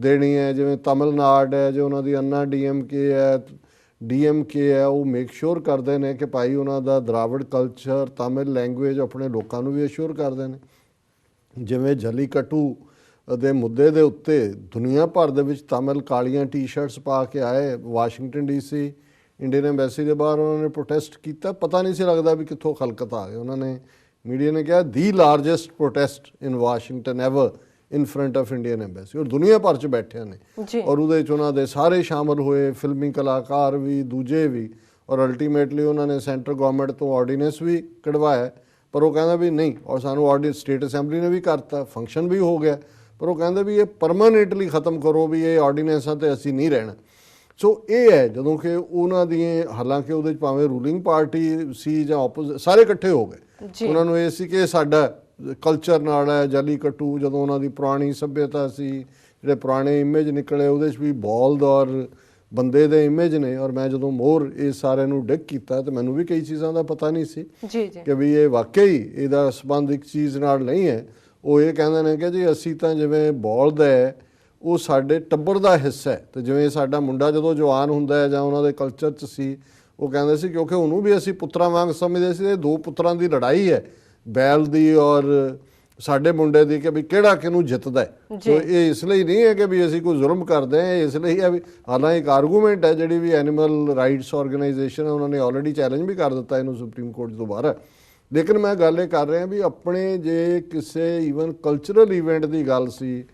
ਦੇਣੀ ਹੈ ਜਿਵੇਂ ਤਮਿਲਨਾਡ ਹੈ ਜੋ ਉਹਨਾਂ ਦੀ ਅੰਨਾ ਡੀਐਮਕੇ ਹੈ ਡੀਐਮਕੇ ਹੈ ਉਹ ਮੇਕ ਸ਼ੋਰ ਕਰਦੇ ਨੇ ਕਿ ਭਾਈ ਉਹਨਾਂ ਦਾ ਦਰਾਵੜ ਕਲਚਰ ਤਮਿਲ ਲੈਂਗੁਏਜ ਆਪਣੇ ਲੋਕਾਂ ਨੂੰ ਵੀ ਅਸ਼ੋਰ ਕਰਦੇ ਨੇ। ਜਿਵੇਂ ਜਲੀਕਟੂ ਦੇ ਮੁੱਦੇ ਦੇ ਉੱਤੇ ਦੁਨੀਆ ਭਰ ਦੇ ਵਿੱਚ ਤਮਿਲ ਕਾਲੀਆਂ ਟੀ-ਸ਼ਰਟਸ ਪਾ ਕੇ ਆਏ ਵਾਸ਼ਿੰਗਟਨ ਡੀਸੀ ਇੰਡੀਅਨ ਐਮਬੈਸੀ ਦੇ ਬਾਹਰ ਉਹਨਾਂ ਨੇ ਪ੍ਰੋਟੈਸਟ ਕੀਤਾ। ਪਤਾ ਨਹੀਂ ਸੀ ਲੱਗਦਾ ਵੀ ਕਿੱਥੋਂ ਖਲਕਤ ਆ ਗਏ ਉਹਨਾਂ ਨੇ ਮੀਡੀਆ ਨੇ ਕਿਹਾ the largest protest in Washington ever in front of Indian embassy ਔਰ ਦੁਨੀਆ ਭਰ ਚ ਬੈਠੇ ਨੇ। ਔਰ ਉਹਦੇ ਚ ਉਹਨਾਂ ਦੇ ਸਾਰੇ ਸ਼ਾਮਲ ਹੋਏ ਫਿਲਮੀ ਕਲਾਕਾਰ ਵੀ ਦੂਜੇ ਵੀ। ਔਰ ਅਲਟੀਮੇਟਲੀ ਉਹਨਾਂ ਨੇ ਸੈਂਟਰ ਗਵਰਨਮੈਂਟ ਤੋਂ ਆਰਡੀਨੈਂਸ ਵੀ ਕਢਵਾਇਆ। ਪਰ ਉਹ ਕਹਿੰਦਾ ਵੀ ਨਹੀਂ ਔਰ ਸਾਨੂੰ ਆਰਡੀ ਸਟੇਟ ਅਸੈਂਬਲੀ ਨੇ ਵੀ ਕਰਤਾ ਫੰਕਸ਼ਨ ਵੀ ਹੋ ਗਿਆ। ਪਰ ਉਹ ਕਹਿੰਦੇ ਵੀ ਇਹ ਪਰਮਾਨੈਂਟਲੀ ਖਤਮ ਕਰੋ ਵੀ ਇਹ ਆਰਡੀਨੈਂਸਾਂ ਤੇ ਅਸੀਂ ਨਹੀਂ ਰਹਿਣਾ। ਸੋ ਇਹ ਹੈ ਜਦੋਂ ਕਿ ਉਹਨਾਂ ਦੀਆਂ ਹਾਲਾਂਕਿ ਉਹਦੇ ਚ ਭਾਵੇਂ ਰੂਲਿੰਗ ਪਾਰਟੀ ਸੀ ਜਾਂ ਆਪੋਜ਼ਿਟ ਸਾਰੇ ਇਕੱਠੇ ਹੋ ਗਏ। ਉਹਨਾਂ ਨੂੰ ਇਹ ਸੀ ਕਿ ਸਾਡਾ ਕਲਚਰ ਨਾਲ ਹੈ ਜਲੀਕਟੂ ਜਦੋਂ ਉਹਨਾਂ ਦੀ ਪੁਰਾਣੀ ਸਭਿਅਤਾ ਸੀ ਜਿਹੜੇ ਪੁਰਾਣੇ ਇਮੇਜ ਨਿਕਲੇ ਉਹਦੇ 'ਚ ਵੀ ਬੋਲਦ ਔਰ ਬੰਦੇ ਦੇ ਇਮੇਜ ਨੇ ਔਰ ਮੈਂ ਜਦੋਂ ਮੋਰ ਇਹ ਸਾਰਿਆਂ ਨੂੰ ਡਿਕ ਕੀਤਾ ਤੇ ਮੈਨੂੰ ਵੀ ਕਈ ਚੀਜ਼ਾਂ ਦਾ ਪਤਾ ਨਹੀਂ ਸੀ ਜੀ ਜੀ। ਕਿ ਵੀ ਇਹ ਵਾਕਈ ਇਹਦਾ ਸੰਬੰਧ ਇੱਕ ਚੀਜ਼ ਨਾਲ ਨਹੀਂ ਹੈ। ਉਹ ਇਹ ਕਹਿੰਦੇ ਨੇ ਕਿ ਜੀ ਅਸੀਂ ਤਾਂ ਜਿਵੇਂ ਬੋਲਦ ਹੈ ਉਹ ਸਾਡੇ ਟੱਬਰ ਦਾ ਹਿੱਸਾ ਹੈ। ਤੇ ਜਿਵੇਂ ਸਾਡਾ ਮੁੰਡਾ ਜਦੋਂ ਜਵਾਨ ਹੁੰਦਾ ਹੈ ਜਾਂ ਉਹਨਾਂ ਦੇ ਕਲਚਰ 'ਚ ਸੀ ਉਹ ਕਹਿੰਦੇ ਸੀ ਕਿਉਂਕਿ ਉਹਨੂੰ ਵੀ ਅਸੀਂ ਪੁੱਤਰਾਂ ਵਾਂਗ ਸਮਝਦੇ ਸੀ ਇਹ ਦੋ ਪੁੱਤਰਾਂ ਦੀ ਲੜਾਈ ਹੈ ਬੈਲ ਦੀ ਔਰ ਸਾਡੇ ਮੁੰਡੇ ਦੀ ਕਿ ਵੀ ਕਿਹੜਾ ਕਿਹਨੂੰ ਜਿੱਤਦਾ ਹੈ। ਸੋ ਇਹ ਇਸ ਲਈ ਨਹੀਂ ਹੈ ਕਿ ਵੀ ਅਸੀਂ ਕੋਈ ਜ਼ੁਲਮ ਕਰਦੇ ਹਾਂ ਇਸ ਲਈ ਹੈ ਵੀ ਹਾਲਾਂਕਿ ਇੱਕ ਆਰਗੂਮੈਂਟ ਹੈ ਜਿਹੜੀ ਵੀ ਐਨੀਮਲ ਰਾਈਟਸ ਆਰਗੇਨਾਈਜੇਸ਼ਨ ਹੈ ਉਹਨਾਂ ਨੇ ਆਲਰੇਡੀ ਚੈਲੰਜ ਵੀ ਕਰ ਦਿੱਤਾ ਇਹਨੂੰ ਸੁਪਰੀਮ ਕੋਰਟ ਦੁਬਾਰਾ ਲੇਕਿਨ ਮੈਂ ਗੱਲ ਇਹ ਕਰ ਰਿਹਾ ਵੀ ਆਪਣੇ ਜੇ ਕਿਸੇ ਈਵਨ ਕਲਚਰਲ ਇਵੈਂਟ ਦੀ ਗੱਲ ਸੀ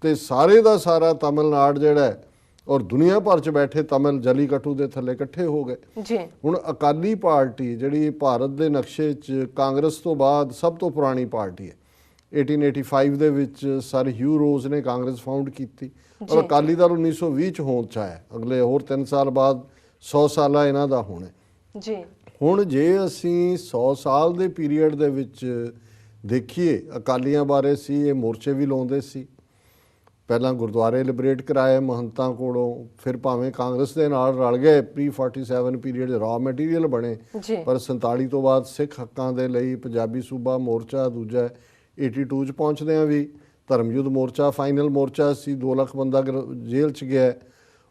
ਤੇ ਸਾਰੇ ਦਾ ਸਾਰਾ ਤਮਿਲਨਾਡ ਜਿਹੜਾ ਔਰ ਦੁਨੀਆ ਭਰ ਚ ਬੈਠੇ ਤਮਿਲ ਜਲੀਕਟੂ ਦੇ ਥੱਲੇ ਇਕੱਠੇ ਹੋ ਗਏ। ਜੀ। ਹੁਣ ਅਕਾਲੀ ਪਾਰਟੀ ਜਿਹੜੀ ਭਾਰਤ ਦੇ ਨਕਸ਼ੇ 'ਚ ਕਾਂਗਰਸ ਤੋਂ ਬਾਅਦ ਸਭ ਤੋਂ ਪੁਰਾਣੀ ਪਾਰਟੀ ਹੈ। 1885 ਦੇ ਵਿੱਚ ਸਰ ਹਿਊ ਰੋਜ਼ ਨੇ ਕਾਂਗਰਸ ਫਾਊਂਡ ਕੀਤੀ ਔਰ। ਅਕਾਲੀ ਦਲ 1920 ਚ ਹੋਂਦ ਚ ਆਇਆ। ਅਗਲੇ ਹੋਰ 3 ਸਾਲ ਬਾਅਦ 100 ਸਾਲਾ ਇਹਨਾਂ ਦਾ ਹੋਣਾ। ਜੀ। ਹੁਣ ਜੇ ਅਸੀਂ 100 ਸਾਲ ਦੇ ਪੀਰੀਅਡ ਦੇ ਵਿੱਚ ਦੇਖੀਏ ਅਕਾਲੀਆਂ ਬਾਰੇ ਸੀ ਇਹ ਮੋਰਚੇ ਵੀ ਲਾਉਂਦੇ ਸੀ ਪਹਿਲਾਂ ਗੁਰਦੁਆਰੇ ਲਿਬਰੇਟ ਕਰਾਏ ਮਹੰਤਾਂ ਕੋਲੋਂ ਫਿਰ ਭਾਵੇਂ ਕਾਂਗਰਸ ਦੇ ਨਾਲ ਰਲ ਗਏ ਪ੍ਰੀ 47 ਪੀਰੀਅਡ ਰਾ ਮਟੀਰੀਅਲ ਬਣੇ ਪਰ 47 ਤੋਂ ਬਾਅਦ ਸਿੱਖ ਹੱਕਾਂ ਦੇ ਲਈ ਪੰਜਾਬੀ ਸੂਬਾ ਮੋਰਚਾ ਦੂਜਾ 82 ਚ ਪਹੁੰਚਦੇ ਆ ਵੀ ਧਰਮਯੁੱਧ ਮੋਰਚਾ ਫਾਈਨਲ ਮੋਰਚਾ ਸੀ 2 ਲੱਖ ਬੰਦਾ ਜੇਲ੍ਹ ਚ ਗਿਆ।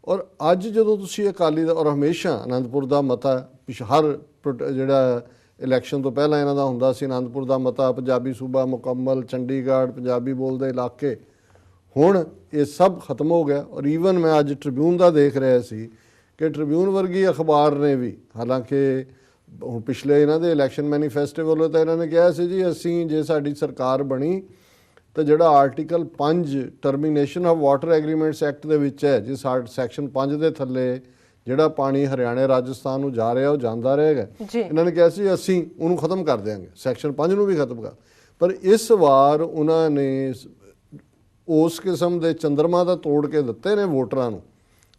ਔਰ ਅੱਜ ਜਦੋਂ ਤੁਸੀਂ ਅਕਾਲੀ ਦਾ ਔਰ ਹਮੇਸ਼ਾ ਆਨੰਦਪੁਰ ਦਾ ਮਤਾ ਪਿਛ, ਹਰ ਪ੍ਰੋਟ- ਜਿਹੜਾ ਇਲੈਕਸ਼ਨ ਤੋਂ ਪਹਿਲਾਂ ਇਹਨਾਂ ਦਾ ਹੁੰਦਾ ਸੀ ਆਨੰਦਪੁਰ ਦਾ ਮਤਾ, ਪੰਜਾਬੀ ਸੂਬਾ ਮੁਕੰਮਲ, ਚੰਡੀਗੜ੍ਹ, ਪੰਜਾਬੀ ਬੋਲਦੇ ਇਲਾਕੇ। ਹੁਣ ਇਹ ਸਭ ਖਤਮ ਹੋ ਗਿਆ ਔਰ ਈਵਨ ਮੈਂ ਅੱਜ ਟ੍ਰਿਬਿਊਨ ਦਾ ਦੇਖ ਰਿਹਾ ਸੀ ਕਿ ਟ੍ਰਿਬਿਊਨ ਵਰਗੀ ਅਖਬਾਰ ਨੇ ਵੀ, ਹਾਲਾਂਕਿ ਹੁਣ ਪਿਛਲੇ ਇਹਨਾਂ ਦੇ ਇਲੈਕਸ਼ਨ ਮੈਨੀਫੈਸਟੋ ਵੱਲੋਂ ਤਾਂ ਇਹਨਾਂ ਨੇ ਕਿਹਾ ਸੀ ਜੀ, ਅਸੀਂ ਜੇ ਸਾਡੀ ਸਰਕਾਰ ਬਣੀ ਤਾਂ ਜਿਹੜਾ article 5 termination of water agreements act ਦੇ ਵਿੱਚ ਹੈ ਜੇ ਸੈਕਸ਼ਨ 5 ਦੇ ਥੱਲੇ ਜਿਹੜਾ ਪਾਣੀ ਹਰਿਆਣਾ ਰਾਜਸਥਾਨ ਨੂੰ ਜਾ ਰਿਹਾ ਉਹ ਜਾਂਦਾ ਰਹੇਗਾ। ਇਹਨਾਂ ਨੇ ਕਿਹਾ ਸੀ ਅਸੀਂ ਉਹਨੂੰ ਖਤਮ ਕਰ ਦਿਆਂਗੇ। ਸੈਕਸ਼ਨ 5 ਨੂੰ ਵੀ ਖਤਮ ਕਰ। ਪਰ ਇਸ ਵਾਰ ਉਹਨਾਂ ਨੇ ਉਸ ਕਿਸਮ ਦੇ ਚੰਦਰਮਾ ਦਾ ਤੋੜ ਕੇ ਦਿੱਤੇ ਨੇ ਵੋਟਰਾਂ ਨੂੰ।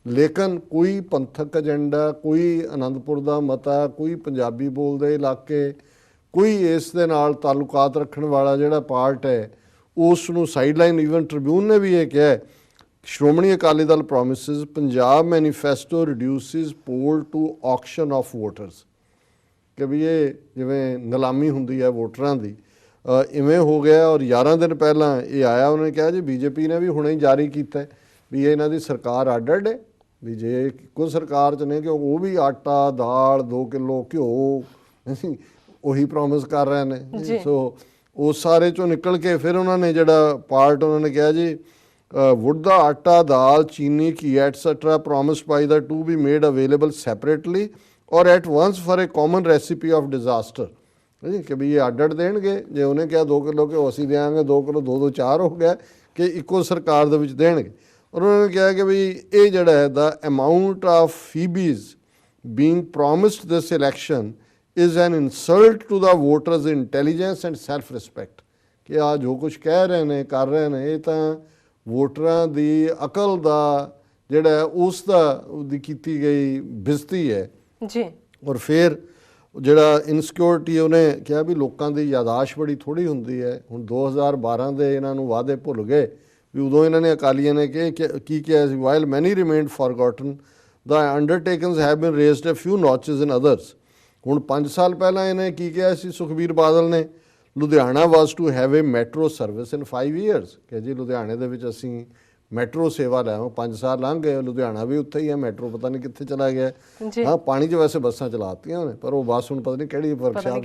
ਲੇਕਿਨ ਕੋਈ ਪੰਥਕ ਏਜੰਡਾ ਕੋਈ ਆਨੰਦਪੁਰ ਦਾ ਮਤਾ ਕੋਈ ਪੰਜਾਬੀ ਬੋਲਦੇ ਇਲਾਕੇ ਕੋਈ ਇਸ ਦੇ ਨਾਲ ਤਾਲੁਕਾਤ ਰੱਖਣ ਵਾਲਾ ਜਿਹੜਾ ਪਾਰਟ ਹੈ ਉਸ ਨੂੰ ਸਾਈਡਲਾਈਨ ਈਵਨ ਟ੍ਰਿਬਿਊਨ ਨੇ ਵੀ ਇਹ ਕਿਹਾ Shiromani Akali Dal promises Punjab manifesto reduces poll to auction of voters ਕਿ ਵੀ ਇਹ ਜਿਵੇਂ ਨਿਲਾਮੀ ਹੁੰਦੀ ਹੈ ਵੋਟਰਾਂ ਦੀ ਇਵੇਂ ਹੋ ਗਿਆ ਔਰ 11 ਦਿਨ ਪਹਿਲਾਂ ਇਹ ਆਇਆ ਉਹਨੇ ਕਿਹਾ ਜੀ ਬੀਜੇਪੀ ਨੇ ਵੀ ਹੁਣੇ ਹੀ ਜਾਰੀ ਕੀਤਾ ਵੀ ਇਹ ਇਹਨਾਂ ਦੀ ਸਰਕਾਰ ਅੱਡ-ਅੱਡ ਹੈ ਵੀ ਜੇ ਇੱਕੋ ਸਰਕਾਰ ਚ ਨੇ ਕਿ ਉਹ ਵੀ ਆਟਾ ਦਾਲ 2 ਕਿਲੋ ਘਿਓ ਉਹੀ ਪ੍ਰੋਮਿਸ ਕਰ ਰਹੇ। ਨੇ ਸੋ ਉਹ ਸਾਰੇ ਚੋਂ ਨਿਕਲ ਕੇ ਫਿਰ ਉਹਨਾਂ ਨੇ ਜਿਹੜਾ ਪਾਰਟ ਉਹਨਾਂ ਨੇ ਕਿਹਾ ਜੀ wood the atta, dal, chini Ki etcetera promised by the to be made available separately or at once for a common recipe of disaster ਜੀ ਕਿ ਵੀ ਇਹ ਅੱਡ ਦੇਣਗੇ, ਜੇ ਉਹਨੇ ਕਿਹਾ 2 ਕਿਲੋ ਕਿ ਅਸੀਂ ਦੇਾਂਗੇ 2 ਕਿਲੋ 2 2 4 ਹੋ ਗਿਆ, ਕਿ ਇੱਕੋ ਸਰਕਾਰ ਦੇ ਵਿੱਚ ਦੇਣਗੇ। ਔਰ ਉਹਨਾਂ ਨੇ ਕਿਹਾ ਕਿ ਵੀ ਇਹ ਜਿਹੜਾ ਹੈ the amount of freebies being promised this election is an insult to the voters intelligence and self respect ਕਿ ਆ ਜੋ ਕੁਝ ਕਹਿ ਰਹੇ ਨੇ ਕਰ ਰਹੇ ਨੇ ਇਹ ਤਾਂ ਵੋਟਰਾਂ ਦੀ ਅਕਲ ਦਾ ਜਿਹੜਾ ਉਸ ਦਾ ਉਹਦੀ ਕੀਤੀ ਗਈ ਬਿਜ਼ਤੀ ਹੈ। ਜੀ। ਔਰ ਫਿਰ ਜਿਹੜਾ ਇਨਸਿਕਿਉਰਿਟੀ ਉਹਨੇ ਕਿਹਾ ਵੀ ਲੋਕਾਂ ਦੀ ਯਾਦਾਸ਼ ਬੜੀ ਥੋੜੀ ਹੁੰਦੀ ਹੈ। ਹੁਣ 2012 ਦੇ ਇਹਨਾਂ ਨੂੰ ਵਾਅਦੇ ਭੁੱਲ ਗਏ ਵੀ ਉਦੋਂ ਇਹਨਾਂ ਨੇ ਅਕਾਲੀਆਂ ਨੇ ਕਿ ਕਿ- ਕੀ ਕਿਹਾ ਸੀ while many remained forgotten the undertakings have been raised a few notches in others ਹੁਣ 5 ਸਾਲ ਪਹਿਲਾਂ ਇਹਨੇ ਕੀ ਕਿਹਾ ਸੀ? ਸੁਖਬੀਰ ਬਾਦਲ ਨੇ Ludhiana was to have a metro service in 5 years ਕਿ ਜੀ ਲੁਧਿਆਣੇ ਦੇ ਵਿੱਚ ਅਸੀਂ ਮੈਟਰੋ ਸੇਵਾ ਲੈਵਾਂ 5 ਸਾਲ ਲੰਘ ਗਏ ਲੁਧਿਆਣਾ ਵੀ ਉੱਥੇ ਹੀ ਹੈ ਮੈਟਰੋ ਪਤਾ ਨਹੀਂ ਕਿੱਥੇ ਚਲਾ ਗਿਆ ਹਾਂ। ਪਾਣੀ 'ਚ ਵੈਸੇ ਬੱਸਾਂ ਚਲਾਤੀਆਂ ਉਹਨੇ ਪਰ ਉਹ ਬੱਸ ਹੁਣ ਪਤਾ ਨਹੀਂ ਕਿਹੜੀ ਵਰਕਸ਼ਾਪ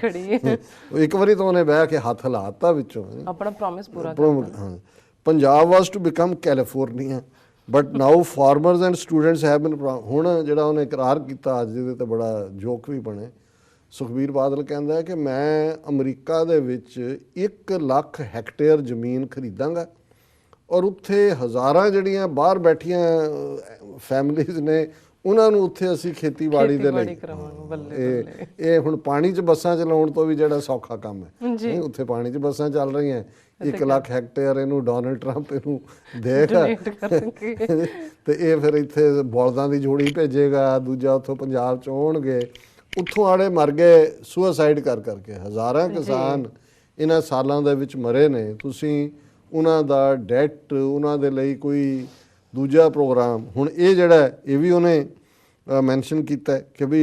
ਖੜੀ ਹੈ। ਉਹ ਇੱਕ ਵਾਰੀ ਤਾਂ ਉਹਨੇ ਬਹਿ ਕੇ ਹੱਥ ਹਿਲਾਤਾ ਵਿੱਚੋਂ। ਆਪਣਾ ਪ੍ਰੋਮਿਸ ਪੂਰਾ ਹਾਂ। Punjab was to become California but now farmers and students have been ਹੁਣ ਜਿਹੜਾ ਉਹਨੇ ਇਕਰਾਰ ਕੀਤਾ ਅੱਜ ਦੇ ਤੇ ਬੜਾ ਜੋਕ ਵੀ ਬਣੇ ਸੁਖਬੀਰ ਬਾਦਲ ਕਹਿੰਦਾ ਹੈ ਕਿ ਮੈਂ ਅਮਰੀਕਾ ਦੇ ਵਿੱਚ 1 ਲੱਖ ਹੈਕਟੇਅਰ ਜ਼ਮੀਨ ਖਰੀਦਾਂਗਾ ਔਰ ਉੱਥੇ ਹਜ਼ਾਰਾਂ ਜਿਹੜੀਆਂ ਬਾਹਰ ਬੈਠੀਆਂ ਫੈਮਲੀਆਂ ਨੇ ਉਹਨਾਂ ਨੂੰ ਉੱਥੇ ਅਸੀਂ ਖੇਤੀਬਾੜੀ ਦੇ ਲਈ ਇਹ ਇਹ ਹੁਣ ਪਾਣੀ 'ਚ ਬੱਸਾਂ ਚਲਾਉਣ ਤੋਂ ਵੀ ਜਿਹੜਾ ਸੌਖਾ ਕੰਮ ਹੈ। ਉੱਥੇ ਪਾਣੀ 'ਚ ਬੱਸਾਂ ਚੱਲ ਰਹੀਆਂ। 1 ਲੱਖ ਹੈਕਟੇਅਰ ਇਹਨੂੰ ਡੋਨਲਡ ਟਰੰਪ ਇਹਨੂੰ ਦੇਗਾ। (laughs) ਤੇ ਇਹ ਫਿਰ ਇੱਥੇ ਬਲਦਾਂ ਦੀ ਜੋੜੀ ਭੇਜੇਗਾ ਦੂਜਾ ਉੱਥੋਂ ਪੰਜਾਬ ਚ ਆਉਣਗੇ। ਉੱਥੋਂ ਆੜੇ ਮਰ ਗਏ ਸੁਸਾਈਡ ਕਰ ਕਰਕੇ। ਹਜ਼ਾਰਾਂ ਕਿਸਾਨ ਇਹਨਾਂ ਸਾਲਾਂ ਦੇ ਵਿੱਚ ਮਰੇ ਨੇ। ਤੁਸੀਂ ਉਹਨਾਂ ਦਾ ਡੈਟ ਉਹਨਾਂ ਦੇ ਲਈ ਕੋਈ ਦੂਜਾ ਪ੍ਰੋਗਰਾਮ ਹੁਣ ਇਹ ਜਿਹੜਾ ਇਹ ਵੀ ਉਹਨੇ ਮੈਂਸ਼ਨ ਕੀਤਾ ਕਿ ਵੀ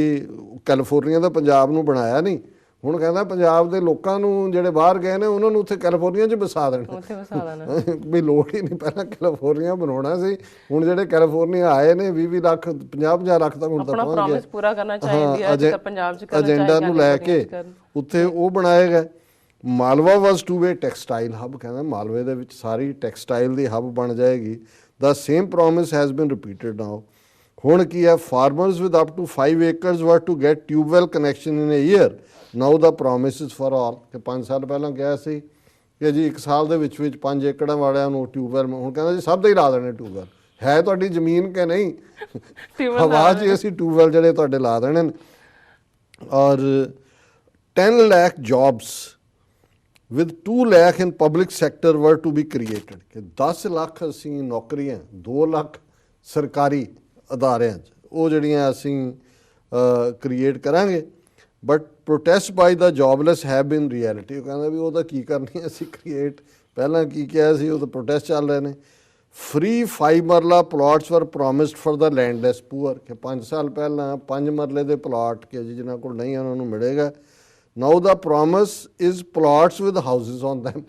ਕੈਲੀਫੋਰਨੀਆ ਦਾ ਪੰਜਾਬ ਨੂੰ ਬਣਾਇਆ ਨਹੀਂ। ਹੁਣ ਕਹਿੰਦਾ ਪੰਜਾਬ ਦੇ ਲੋਕਾਂ ਨੂੰ ਜਿਹੜੇ ਬਾਹਰ ਗਏ ਨੇ ਉਹਨਾਂ ਨੂੰ ਉੱਥੇ ਕੈਲੀਫੋਰਨੀਆ 'ਚ ਵਸਾ ਦੇਣਾ। ਉੱਥੇ ਵਸਾ ਦੇਣਾ। (laughs) ਵੀ ਲੋੜ ਹੀ ਨਹੀਂ ਪਹਿਲਾਂ ਕੈਲੀਫੋਰਨੀਆ ਬਣਾਉਣਾ ਸੀ। ਹੁਣ ਜਿਹੜੇ ਕੈਲੀਫੋਰਨੀਆ ਆਏ ਨੇ 20 20 ਲੱਖ 50 50 ਲੱਖ ਤੱਕ ਹੁਣ ਤੱਕ ਆਪਣਾ ਪਹੁੰਚ ਗਏ। ਪ੍ਰੋਮਿਸ ਪੂਰਾ ਕਰਨਾ ਚਾਹੀਦੀ ਹੈ ਅਜੇ- ਜਿੱਦਾਂ ਪੰਜਾਬ ਚ ਕਰਨਾ ਏਜੰਡਾ ਨੂੰ ਲੈ ਕੇ ਉੱਥੇ ਉਹ ਬਣਾਏਗਾ Malwa was to be textile hub ਕਹਿੰਦਾ ਮਾਲਵੇ ਦੇ ਵਿੱਚ ਸਾਰੀ ਟੈਕਸਟਾਈਲ ਦੀ ਹਬ ਬਣ ਜਾਏਗੀ। The same promise has been repeated now ਹੁਣ ਕੀ ਹੈ? Farmers with up to 5 acres were to get tubewell connection in a year now the promise is for all ਕਿ 5 ਸਾਲ ਪਹਿਲਾਂ ਕਿਹਾ ਸੀ ਕਿ ਜੀ ਇੱਕ ਸਾਲ ਦੇ ਵਿੱਚ ਵਿੱਚ 5 ਏਕੜਾਂ ਵਾਲਿਆਂ ਨੂੰ ਟਿਊਬਵੈਲ ਹੁਣ ਕਹਿੰਦਾ ਜੀ ਸਭ ਦੇ ਹੀ ਲਾ ਦੇਣੇ ਟਿਊਬਵੈਲ ਹੈ ਤੁਹਾਡੀ ਜ਼ਮੀਨ ਕਿ ਨਹੀਂ? ਹਵਾ 'ਚ ਅਸੀਂ ਟਿਊਬਵੈਲ ਜਿਹੜੇ ਤੁਹਾਡੇ ਲਾ ਦੇਣੇ ਨੇ। ਔਰ 10 lakh jobs with 2 lakh in public sector were to be created ਕਿ 10 ਲੱਖ ਅਸੀਂ ਨੌਕਰੀਆਂ 2 ਲੱਖ ਸਰਕਾਰੀ ਅਦਾਰਿਆਂ 'ਚ। ਉਹ ਜਿਹੜੀਆਂ ਅਸੀਂ ਕ੍ਰੀਏਟ ਕਰਾਂਗੇ but protest by the jobless have been reality ਉਹ ਕਹਿੰਦਾ ਵੀ ਉਹਦਾ ਕੀ ਕਰਨੀ ਅਸੀਂ ਕ੍ਰੀਏਟ ਪਹਿਲਾਂ ਕੀ ਕਿਹਾ ਸੀ? ਉਹ ਤਾਂ ਪ੍ਰੋਟੈਸਟ ਚੱਲ ਰਹੇ ਨੇ। Free five marla plots were promised for the landless poor ਕਿ 5 ਸਾਲ ਪਹਿਲਾਂ 5 ਮਰਲੇ ਦੇ ਪਲਾਟ ਕਿ ਜੀ ਜਿਨ੍ਹਾਂ ਕੋਲ ਨਹੀਂ ਉਹਨਾਂ ਨੂੰ ਮਿਲੇਗਾ। Now the promise is plots with houses on them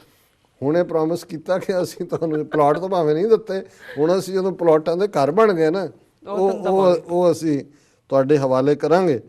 ਹੁਣੇ ਪ੍ਰੋਮਿਸ ਕੀਤਾ ਕਿ ਅਸੀਂ ਤੁਹਾਨੂੰ ਪਲਾਟ ਤਾਂ ਭਾਵੇਂ ਨਹੀਂ ਦਿੱਤੇ, ਹੁਣ ਅਸੀਂ ਜਦੋਂ ਪਲਾਟਾਂ ਦੇ ਘਰ ਬਣ ਗਏ ਨਾ। ਉਹ ਉਹ ਉਹ ਅਸੀਂ ਤੁਹਾਡੇ ਹਵਾਲੇ ਕਰਾਂਗੇ।